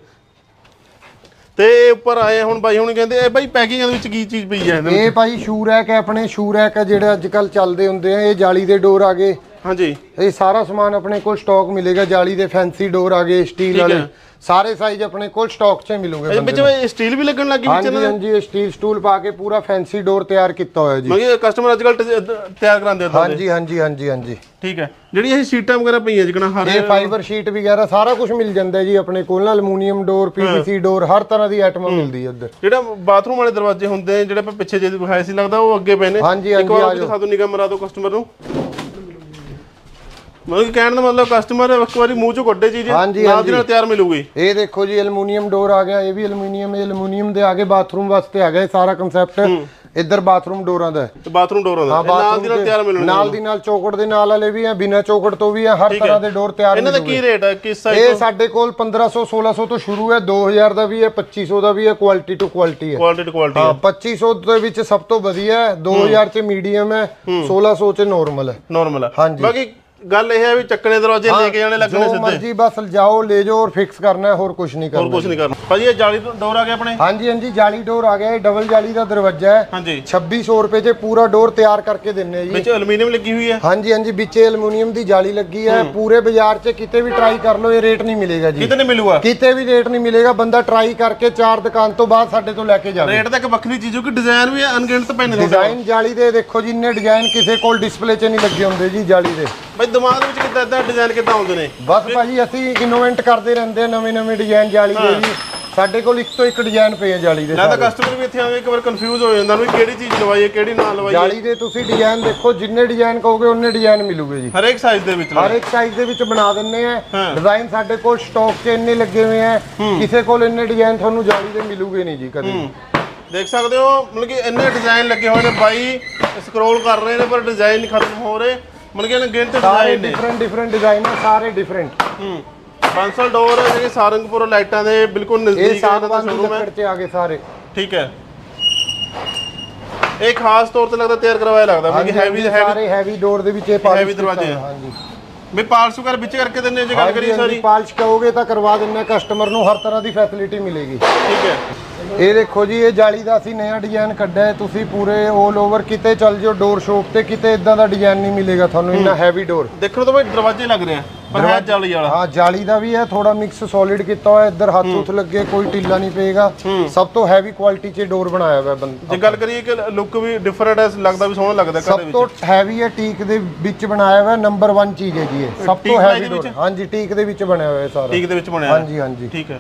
ਤੇ ਇਹ ਉੱਪਰ ਆਏ ਹੁਣ ਬਾਈ, ਹੁਣ ਕਹਿੰਦੇ ਇਹ ਬਾਈ ਪੈਕਿੰਗ ਦੇ ਵਿੱਚ ਕੀ ਚੀਜ਼ ਪਈ ਹੈ ਇਹਦੇ ਵਿੱਚ? ਇਹ ਭਾਈ ਸ਼ੂ ਰੈਕ ਹੈ ਆਪਣੇ ਸ਼ੂ ਰੈਕ ਹੈ ਜਿਹੜੇ ਅੱਜ ਕੱਲ ਚੱਲਦੇ ਹੁੰਦੇ ਆ, ਇਹ ਜਾਲੀ ਦੇ ਡੋਰ ਆ ਗਏ ਹਾਂਜੀ। ਇਹ ਸਾਰਾ ਸਮਾਨ ਆਪਣੇ ਕੋਲ ਸਟਾਕ ਮਿਲੇਗਾ ਜਾਲੀ ਦੇ ਫੈਂਸੀ ਡੋਰ ਆ ਗਏ ਸਟੀਲ ਵਾਲੇ। ਸਾਰੇ ਸਾਈਜ਼ ਆਪਣੇ ਕੋਲ ਸਟਾਕ 'ਚ ਮਿਲੂਗੇ ਬੰਦੇ ਵਿੱਚ ਸਟੀਲ ਵੀ ਲੱਗਣ ਲੱਗੀ ਵਿੱਚ ਹਾਂਜੀ ਹਾਂਜੀ ਸਟੀਲ ਸਟੂਲ ਪਾ ਕੇ ਪੂਰਾ ਫੈਂਸੀ ਡੋਰ ਤਿਆਰ ਕੀਤਾ ਹੋਇਆ ਜੀ। ਮਗੇ ਕਸਟਮਰ ਅੱਜ ਕੱਲ ਤਿਆਰ ਕਰਾਉਂਦੇ ਹੁੰਦੇ ਹਾਂਜੀ ਹਾਂਜੀ ਹਾਂਜੀ ਹਾਂਜੀ। ਠੀਕ ਹੈ। ਜਿਹੜੀ ਇਹ ਸੀਟਾਂ ਵਗੈਰਾ ਪਈਆਂ ਜਿਕਣਾ ਹਰ ਇਹ ਫਾਈਬਰ ਸ਼ੀਟ ਵਗੈਰਾ ਸਾਰਾ ਕੁਝ ਮਿਲ ਜਾਂਦਾ ਜੀ ਆਪਣੇ ਕੋਲ ਨਾ ਅਲਮੂਨੀਅਮ ਡੋਰ ਪੀਵੀਸੀ ਡੋਰ ਹਰ ਤਰ੍ਹਾਂ ਦੀ ਆਈਟਮ ਮਿਲਦੀ ਹੈ ਉੱਧਰ। ਜਿਹੜਾ ਬਾਥਰੂਮ ਵਾਲੇ ਦਰਵਾਜ਼ੇ ਹੁੰਦੇ ਜਿਹੜੇ ਆਪਾਂ ਪਿੱਛੇ ਜੇ ਦਿਖਾਏ ਸੀ ਲੱਗਦਾ ਉਹ ਅੱਗੇ ਪਏ ਨੇ। ਹਾਂਜੀ, ਇੱਕ ਵਾਰ। ਦਿਖਾ ਦਿਓ ਨਿਗਾਹ ਮਰਾ ਦਿਓ ਕਸਟਮਰ ਨੂੰ। ਮਤਲਬ ਕਿ ਕਹਿਣ ਦਾ ਮਤਲਬ ਕਸਟਮਰ ਇੱਕ ਵਾਰੀ ਮੂੰਹ ਚੋਂ ਕੱਢੇ ਚੀਜ਼ ਨਾਲ ਹਾਂਜੀ। ਦੀ ਨਾਲ ਤਿਆਰ ਮਿਲੂਗੀ। ਇਹ ਦੇਖੋ ਜੀ ਐਲੂਮੀਨੀਅਮ ਡੋਰ ਆ ਗਿਆ ਇਹ ਵੀ ਐਲੂਮੀਨੀਅਮ ਐਲੂਮੀਨੀਅਮ ਦੇ ਆਗੇ ਬਾਥਰੂਮ ਵਾਸਤੇ ਆ ਗਿਆ ਇਹ ਸਾਰਾ ਕਨਸੈਪਟ ਇੱਧਰ ਬਾਥਰੂਮ ਡੋਰਾਂ ਦਾ। ਹੈ। ਤੇ ਬਾਥਰੂਮ ਡੋਰ ਇਹ ਨਾਲ ਦੀ ਬਾਥਰੂਮ ਨਾਲ ਤਿਆਰ ਮਿਲਣਗੇ ਨਾਲ ਦੀ ਨਾਲ ਚੌਕਟ ਦੇ ਨਾਲ ਵਾਲੇ ਵੀ ਆ ਬਿਨਾ ਚੌਕਟ ਤੋਂ ਵੀ ਆ ਹਰ ਤਰ੍ਹਾਂ ਦੇ ਡੋਰ ਤਿਆਰ ਇਹਨਾਂ ਦਾ ਮਿਲੂਗੇ। ਕੀ ਰੇਟ ਹੈ ਕਿਸ ਸਾਈਜ਼ ਇਹ ਸਾਡੇ ਕੋਲ 1500 1600 ਤੋਂ ਸ਼ੁਰੂ ਹੈ 2000 ਦਾ ਵੀ ਹੈ 2500 ਦਾ ਵੀ ਹੈ ਕੁਆਲਿਟੀ ਟੂ ਕੁਆਲਿਟੀ ਹੈ। ਕੁਆਲਿਟੀ ਟੂ ਕੁਆਲਿਟੀ ਹਾਂ। 2500 ਦੇ ਵਿੱਚ ਸਭ ਤੋਂ ਵਧੀਆ ਹੈ 2000 ਚ ਮੀਡੀਅਮ ਹੈ 1600 ਚ ਨਾਰਮਲ ਹੈ। ਨਾਰਮਲ ਹੈ। ਹਾਂਜੀ। ਬਾਕੀ ਗੱਲ ਇਹ ਹੈ ਵੀ ਚੱਕਣੇ ਦਰਵਾਜ਼ੇ ਲੈ ਕੇ ਜਾਣੇ ਲੱਗਣੇ ਜੋ ਸਿੱਧੇ। ਮਰਜ਼ੀ ਬਸ ਜਾਓ ਲੈ ਜਾਓ ਔਰ ਫਿਕਸ ਕਰਨਾ ਹੈ ਹੋਰ ਕੁਝ ਨਹੀਂ ਹੋਰ ਕਰਨਾ ਕੁਝ ਨਹੀਂ ਕਰਨਾ। ਭਾਜੀ ਇਹ ਜਾਲੀ ਡੋਰ ਆ ਗਿਆ ਆਪਣੇ? ਹਾਂਜੀ ਹਾਂਜੀ ਜਾਲੀ ਡੋਰ ਆ ਗਿਆ ਇਹ ਡਬਲ ਜਾਲੀ ਦਾ ਦਰਵਾਜ਼ਾ ਹੈ। ਹਾਂਜੀ। 2600 ਰੁਪਏ 'ਚ ਪੂਰਾ ਡੋਰ ਤਿਆਰ ਕਰਕੇ ਦਿੰਨੇ ਆ ਜੀ। ਵਿੱਚ ਐਲੂਮੀਨੀਅਮ ਲੱਗੀ ਹੋਈ ਹੈ? ਹਾਂਜੀ ਹਾਂਜੀ ਵਿੱਚੇ ਐਲੂਮੀਨੀਅਮ ਦੀ ਜਾਲੀ ਲੱਗੀ ਹੈ। ਪੂਰੇ ਬਾਜ਼ਾਰ 'ਚ ਕਿਤੇ ਵੀ ਟਰਾਈ ਕਰ ਲਓ ਇਹ ਰੇਟ ਨਹੀਂ ਮਿਲੇਗਾ ਜੀ। ਕਿਤੇ ਨਹੀਂ ਮਿਲੂਗਾ? ਕਿਤੇ ਵੀ ਰੇਟ ਨਹੀਂ ਮਿਲੇਗਾ। ਬੰਦਾ ਟਰਾਈ ਕਰਕੇ ਚਾਰ ਦੁਕਾਨ ਤੋਂ ਬਾਅਦ ਸਾਡੇ ਤੋਂ ਲੈ ਕੇ ਜਾਵੇ। ਰੇਟ ਤਾਂ ਇੱਕ ਵੱਖਰੀ ਚੀਜ਼ ਹੋ ਕਿ ਡਿਜ਼ਾਈਨ ਵੀ ਨੇ ਤੁਹਾਡੇ ਡਿਜ਼ਾਈਨ ਜਾਲੀ ਦੇ ਦੇਖੋ ਜੀ ਇੰਨੇ ਡਿਜ਼ਾਈਨ ਕਿਸੇ ਕੋਲ ਡਿਸਪਲੇ 'ਚ ਨਹੀਂ ਲੱਗੇ ਹੁੰਦੇ ਜੀ ਜਾਲੀ ਦੇ। ਬਈ ਦਿਮਾਗ ਦੇ ਵਿੱਚ ਕਿੱਦਾਂ ਇਦਾਂ ਡਿਜ਼ਾਈਨ ਕਿੱਦਾਂ ਆਉਂਦੇ ਨੇ? ਬਸ ਭਾਜੀ ਅਸੀਂ ਇਨੋਵੇਟ ਕਰਦੇ ਰਹਿੰਦੇ ਆ ਨਵੇਂ ਨਵੇਂ ਡਿਜ਼ਾਈਨ ਜਾਲੀ ਦੇ ਜੀ। ਸਾਡੇ ਕੋਲ ਇੱਕ ਤੋਂ ਇੱਕ ਡਿਜ਼ਾਈਨ ਪਏ ਆ ਜਾਲੀ ਦੇ ਨਾ ਤਾਂ। ਕਸਟਮਰ ਵੀ ਇੱਥੇ ਆਵੇ ਇੱਕ ਵਾਰ ਕਨਫਿਊਜ਼ ਹੋ ਜਾਂਦਾ ਵੀ ਕਿਹੜੀ ਚੀਜ਼ ਲਵਾਈਏ ਕਿਹੜੀ ਨਾ ਲਵਾਈਏ। ਜਾਲੀ ਦੇ ਤੁਸੀਂ ਡਿਜ਼ਾਈਨ ਦੇਖੋ ਜਿੰਨੇ ਡਿਜ਼ਾਈਨ ਕਹੋਗੇ ਉਹਨੇ ਡਿਜ਼ਾਈਨ ਮਿਲੂਗੇ ਜੀ। ਹਰੇਕ ਸਾਈਜ਼ ਦੇ ਵਿੱਚ ਹਰ ਇੱਕ ਸਾਈਜ਼ ਦੇ ਵਿੱਚ ਬਣਾ ਦਿੰਨੇ ਆ। ਡਿਜ਼ਾਈਨ ਸਾਡੇ ਕੋਲ ਸਟਾਕ 'ਚ ਇੰਨੇ ਲੱਗੇ ਹੋਏ ਆ। ਕਿਸੇ ਕੋਲ ਇੰਨੇ ਡਿਜ਼ਾਈਨ ਤੁਹਾਨੂੰ ਜਾਲੀ ਦੇ ਮਿਲੂਗੇ ਨਹੀਂ ਜੀ ਕਦੇ ਵੀ। ਦੇਖ ਸਕਦੇ ਹੋ ਮਤਲਬ ਕਿ ਇੰਨੇ ਡਿਜ਼ਾਈਨ ਲੱਗੇ ਹੋਏ ਨੇ ਬਾਈ ਸਕਰੋਲ ਕਰ ਰਹੇ ਨੇ ਪਰ ਡਿਜ਼ਾਈਨ ਖਤਮ ਹੋ ਰਹੇ। ਕਿ ਇਹਨਾਂ ਗਿਣਤ ਸਾਰੇ ਡਿਜ਼ਾਈਨ ਨੇ। ਡਿਫਰੈਂਟ ਡਿਫਰੈਂਟ ਡਿਜ਼ਾਈਨ ਆ ਸਾਰੇ ਡਿਫਰੈਂਟ ਹੂੰ। ਬਾਂਸਲ ਡੋਰ ਜਿਹੜੇ ਸਾਰੰਗਪੁਰ ਲਾਈਟਾਂ ਦੇ ਬਿਲਕੁਲ ਇਹ ਨਜ਼ਦੀਕ ਇਹਨਾਂ ਦਾ ਸ਼ੋਰੂਮ ਹੈ ਲੱਕੜ 'ਚ ਆ ਗਏ ਸਾਰੇ। ਠੀਕ ਹੈ। ਇਹ ਖਾਸ ਤੌਰ ਤੇ ਲੱਗਦਾ ਤਿਆਰ ਕਰਵਾਇਆ ਲੱਗਦਾ ਕਿ ਹੈਵੀ ਹੈਵੀ ਸਾਰੇ ਹੈਵੀ ਡੋਰ ਦੇ ਵਿੱਚ ਇਹ polish heavy ਦਰਵਾਜ਼ੇ ਆ। ਹਾਂਜੀ। ਵੀ ਪਾਲਸ ਵਗੈਰਾ ਵਿੱਚ ਕਰਕੇ ਦਿੰਦੇ ਹੋ ਜੇ ਗੱਲ ਕਰੀਏ ਸਾਰੀ। ਪਾਲਿਸ਼ ਕਹੋਗੇ ਤਾਂ ਕਰਵਾ ਦਿੰਨੇ ਕਸਟਮਰ ਨੂੰ ਹਰ ਤਰ੍ਹਾਂ ਦੀ ਫੈਸਿਲਿਟੀ ਮਿਲੇਗੀ। ਠੀਕ ਹੈ। ਇਹ ਦੇਖੋ ਜੀ ਇਹ ਜਾਲੀ ਦਾ ਅਸੀਂ ਨਵਾਂ ਡਿਜ਼ਾਈਨ ਕੱਢਿਆ ਹੈ ਤੁਸੀਂ ਪੂਰੇ 올 ਓਵਰ ਕਿਤੇ ਚੱਲ ਜਿਓ ਡੋਰ ਸ਼ੋਪ ਤੇ ਕਿਤੇ ਇਦਾਂ ਦਾ ਡਿਜ਼ਾਈਨ ਨਹੀਂ ਮਿਲੇਗਾ ਤੁਹਾਨੂੰ ਇੰਨਾ ਹੈਵੀ ਡੋਰ ਦੇਖਣ ਤੋਂ ਬਈ ਦਰਵਾਜ਼ੇ ਲੱਗ ਰਿਹਾ ਪਰ ਹੈ ਜਾਲੀ ਵਾਲਾ ਹਾਂ ਜਾਲੀ ਦਾ ਵੀ ਹੈ ਥੋੜਾ ਮਿਕਸ ਸੋਲਿਡ ਕੀਤਾ ਹੋਇਆ ਇੱਧਰ ਹੱਥ ਹੁੱਥ ਲੱਗੇ ਕੋਈ ਢਿੱਲਾ ਨਹੀਂ ਪਏਗਾ। ਸਭ ਤੋਂ ਹੈਵੀ ਕੁਆਲਿਟੀ 'ਚ ਡੋਰ ਬਣਾਇਆ ਹੋਇਆ ਬੰਦ ਜੇ ਗੱਲ ਕਰੀਏ ਕਿ ਲੁੱਕ ਵੀ ਡਿਫਰੈਂਟ ਹੈ ਲੱਗਦਾ ਵੀ ਸੋਹਣਾ ਲੱਗਦਾ ਘਰ ਦੇ ਸਭ ਵਿੱਚ। ਤੋਂ ਹੈਵੀ ਹੈ ਟੀਕ ਦੇ ਵਿੱਚ ਬਣਾਇਆ ਹੋਇਆ ਨੰਬਰ 1 ਚੀਜ਼ ਹੈ ਜੀ ਇਹ। ਸਭ ਟੀਕ ਤੋਂ ਹੈਵੀ ਡੋਰ? ਹਾਂਜੀ ਟੀਕ ਦੇ ਵਿੱਚ ਬਣਿਆ ਹੋਇਆ ਸਾਰਾ। ਠੀਕ ਦੇ ਵਿੱਚ ਬਣਿਆ ਹਾਂਜੀ ਹਾਂਜੀ। ਠੀਕ ਹੈ।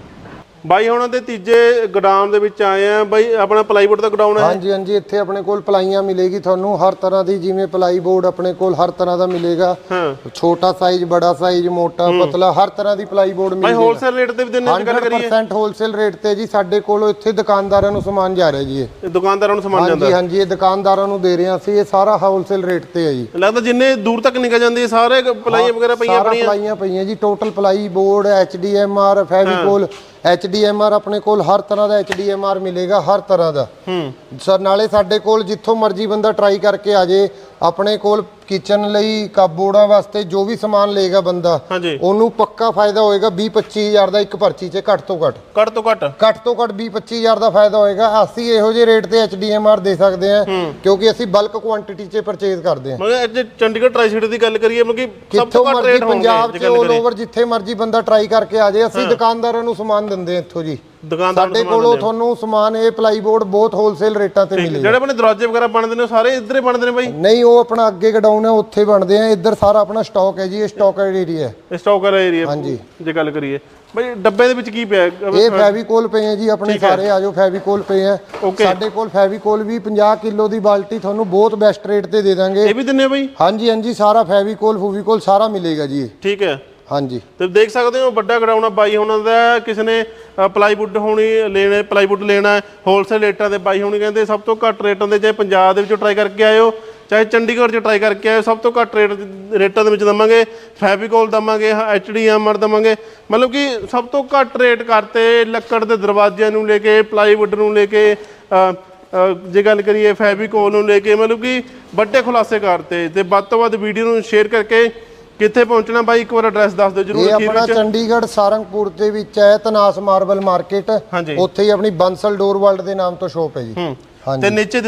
ਬਾਈ ਹੁਣ ਦੇ ਤੀਜੇ ਗੋਡਾਊਨ ਦੇ ਵਿੱਚ ਆਏ ਆ। ਬਾਈ ਆਪਣਾ ਪਲਾਈਵੁੱਡ ਦਾ ਗੋਡਾਊਨ ਹੈ? ਹਾਂਜੀ ਹਾਂਜੀ ਇੱਥੇ ਆਪਣੇ ਕੋਲ ਪਲਾਈਆਂ ਮਿਲੇਗੀ ਤੁਹਾਨੂੰ। ਹਰ ਤਰ੍ਹਾਂ ਦੀ ਜਿਵੇਂ ਪਲਾਈ ਬੋਰਡ ਆਪਣੇ ਕੋਲ ਹਰ ਤਰ੍ਹਾਂ ਦਾ ਮਿਲੇਗਾ। ਹਾਂ। ਛੋਟਾ ਸਾਈਜ਼ ਬੜਾ ਸਾਈਜ਼ ਮੋਟਾ ਪਤਲਾ ਹਰ ਤਰ੍ਹਾਂ ਦੀ ਪਲਾਈ ਬੋਰਡ ਬਾਈ ਮਿਲੇਗੀ। ਹੋਲਸੇਲ ਰੇਟ ਤੇ ਵੀ ਦਿੰਦੇ ਨੇ ਗੱਲ ਕਰੀਏ? 100% ਹੋਲਸੇਲ ਰੇਟ ਤੇ ਜੀ। ਸਾਡੇ ਕੋਲ ਇੱਥੇ ਦੁਕਾਨਦਾਰਾਂ ਨੂੰ ਸਮਾਨ ਜਾ ਰਿਹਾ ਜੀ ਇਹ। ਦੁਕਾਨਦਾਰਾਂ ਨੂੰ ਸਮਾਨ ਜਾਂਦਾ? ਹਾਂਜੀ ਹਾਂਜੀ ਇਹ ਦੁਕਾਨਦਾਰਾਂ ਨੂੰ ਦੇ ਰਹੇ ਹਾਂ ਅਸੀਂ। ਇਹ ਸਾਰਾ ਹੋਲਸੇਲ ਰੇਟ ਤੇ ਹੈ ਜੀ। ਲੱਗਦਾ ਜਿੰਨੇ ਦੂਰ ਤੱਕ ਨਿਕਲ ਜਾਂਦੀ ਸਾਰੇ ਪਲਾਈਆਂ ਵਗੈਰਾ ਪਈਆਂ ਸਾਰਾ ਪਲਾਈਆਂ ਪਈਆਂ ਜੀ। Total ply board HDMR Fevicol HDMR ਆਪਣੇ ਕੋਲ ਹਰ ਤਰ੍ਹਾਂ ਦਾ ਐਚਡੀਐਮਆਰ ਮਿਲੇਗਾ ਹਰ ਤਰ੍ਹਾਂ ਦਾ। ਹੂੰ। ਸਰ ਨਾਲੇ ਸਾਡੇ ਕੋਲ ਜਿੱਥੋਂ ਮਰਜ਼ੀ ਬੰਦਾ ਟਰਾਈ ਕਰਕੇ ਆ ਜੇ ਆਪਣੇ ਕੋਲ ਕਿਚਨ ਲਈ ਕਪਬੋਰਡਾਂ ਵਾਸਤੇ ਜੋ ਵੀ ਸਮਾਨ ਲਏਗਾ ਬੰਦਾ ਹਾਂਜੀ। ਉਹਨੂੰ ਪੱਕਾ ਫਾਇਦਾ ਹੋਏਗਾ 20 25000 ਦਾ ਇੱਕ ਪਰਚੀ 'ਚ ਘੱਟ ਤੋਂ ਘੱਟ। ਘੱਟ ਤੋਂ ਘੱਟ। ਘੱਟ ਤੋਂ ਘੱਟ 20 25000 ਦਾ ਫਾਇਦਾ ਹੋਏਗਾ। ਅਸੀਂ ਇਹੋ ਜਿਹੇ ਰੇਟ ਤੇ ਐਚਡੀਐਮਆਰ ਦੇ ਸਕਦੇ ਹਾਂ ਕਿਉਂਕਿ ਅਸੀਂ ਬਲਕ ਕੁਆਂਟੀਟੀ 'ਚ ਪਰਚੇਜ਼ ਕਰਦੇ ਹਾਂ। ਮਗਰ ਅੱਜ ਚੰਡੀਗੜ੍ਹ ਟਰਾਈ ਸਿਟੀ ਦੀ ਗੱਲ ਕਰੀਏ ਮਤਲਬ ਸਭ ਤੋਂ ਘੱਟ ਰੇਟ ਹੋਣਗੇ ਪੰਜਾਬ 'ਚ ਆਲ ਓਵਰ ਜਿੱਥੇ ਮਰਜ਼ੀ ਬੰਦਾ ਟਰਾਈ ਕਰਕੇ ਆ ਜਾਏ ਅਸੀਂ ਦੁਕਾਨਦਾਰਾਂ ਨੂੰ ਸਮਾਨ ਦਿੰਦੇ ਹਾਂ ਇੱਥੋਂ ਜੀ। ਦੁਕਾਨਦਾਰ ਸਾਡੇ ਕੋਲੋਂ ਤੁਹਾਨੂੰ ਸਮਾਨ ਇਹ ਪਲਾਈਬੋਰਡ ਬਹੁਤ ਹੋਲਸੇਲ ਰੇਟਾਂ ਤੇ ਮਿਲੇਗਾ। ਜਿਹੜੇ ਆਪਣੇ ਦਰਵਾਜ਼ੇ ਵਗੈਰਾ ਬਣਦੇ ਨੇ ਸਾਰੇ ਇੱਧਰ ਬਣਦੇ ਨੇ ਬਾਈ? ਨਹੀਂ ਉਹ ਆਪਣਾ ਅੱਗੇ ਗਡਾਊਨ ਹੈ ਉੱਥੇ ਬਣਦੇ ਆ ਇੱਧਰ ਸਾਰਾ ਆਪਣਾ ਸਟਾਕ ਹੈ ਜੀ ਇਹ ਸਟਾਕ ਏਰੀਆ ਹੈ। ਇਹ ਸਟਾਕ ਵਾਲਾ ਏਰੀਆ ਹਾਂਜੀ। ਜੇ ਗੱਲ ਕਰੀਏ ਬਾਈ ਡੱਬੇ ਦੇ ਵਿੱਚ ਕੀ ਪਿਆ? ਇਹ ਫੈਵੀਕੋਲ ਪਏ ਆ ਜੀ ਆਪਣੇ ਸਾਰੇ ਆਜੋ ਫੈਵੀਕੋਲ ਪਏ ਆ। ਸਾਡੇ ਕੋਲ ਫੈਵੀਕੋਲ ਵੀ 50 ਕਿਲੋ ਦੀ ਬਾਲਟੀ ਤੁਹਾਨੂੰ ਬਹੁਤ ਬੈਸਟ ਰੇਟ ਤੇ ਦੇ ਦਾਂਗੇ। ਇਹ ਵੀ ਦਿੰਨੇ ਬਾਈ? ਹਾਂਜੀ ਹਾਂਜੀ ਸਾਰਾ ਫੈਵੀਕੋਲ ਫੂਵੀਕੋਲ ਸਾਰਾ ਮਿਲੇਗਾ ਜੀ। ਠੀਕ ਹੈ। ਹਾਂਜੀ। ਤੇ ਦੇਖ ਸਕਦੇ ਹੋ ਵੱਡਾ ਗਰਾਊਂਡ ਆ ਬਾਈ ਉਹਨਾਂ ਦਾ। ਕਿਸੇ ਨੇ ਪਲਾਈਵੁੱਡ ਹੋਣੀ ਲੈਣੇ ਪਲਾਈਵੁੱਡ ਲੈਣਾ ਹੋਲਸੇਲ ਰੇਟਾਂ ਤੇ ਬਾਈ ਹੋਣੀ ਕਹਿੰਦੇ ਸਭ ਤੋਂ ਘੱਟ ਰੇਟਾਂ ਦੇ ਚਾਹੇ ਪੰਜਾਬ ਦੇ ਵਿੱਚੋਂ ਟਰਾਈ ਕਰਕੇ ਆਇਓ ਚਾਹੇ ਚੰਡੀਗੜ੍ਹ 'ਚ ਟਰਾਈ ਕਰਕੇ ਆਇਓ ਸਭ ਤੋਂ ਘੱਟ ਰੇਟ ਰੇਟਾਂ ਦੇ ਵਿੱਚ ਦਵਾਂਗੇ ਫੈਬੀਕੋਲ ਦਵਾਂਗੇ ਐਚਡੀਐਮਆਰ ਦਵਾਂਗੇ। ਮਤਲਬ ਕਿ ਸਭ ਤੋਂ ਘੱਟ ਰੇਟ ਕਰਤੇ ਲੱਕੜ ਦੇ ਦਰਵਾਜ਼ਿਆਂ ਨੂੰ ਲੈ ਕੇ ਪਲਾਈਵੁੱਡ ਨੂੰ ਲੈ ਕੇ ਜੇ ਗੱਲ ਕਰੀਏ ਫੈਬੀਕੋਲ ਨੂੰ ਲੈ ਕੇ ਮਤਲਬ ਕਿ ਵੱਡੇ ਖੁਲਾਸੇ ਕਰਤੇ। ਤੇ ਵੱਧ ਤੋਂ ਵੱਧ ਵੀਡੀਓ ਨੂੰ ਸ਼ੇਅਰ ਕਰਕੇ ਕਿੱਥੇ ਪਹੁੰਚਣਾ? ਬਾਈ ਇੱਕ ਵਾਰ ਐਡਰੈਸ ਦੱਸ ਦਿਓ ਇਹ ਜਰੂਰ ਅਖੀਰ ਆਪਣਾ ਚੰਡੀਗੜ੍ਹ ਸਾਰੰਗਪੁਰ ਦੇ ਵਿੱਚ ਹੈ ਤਨਾਸ ਮਾਰਬਲ ਮਾਰਕੀਟ। ਉੱਥੇ ਹੀ ਆਪਣੀ ਬੰਸਲ ਡੋਰ ਵਰਲਡ ਦੇ ਨਾਮ ਤੋਂ ਸ਼ੋਪ ਹੈ ਜੀ। ਤੇ ਨੀਚੇ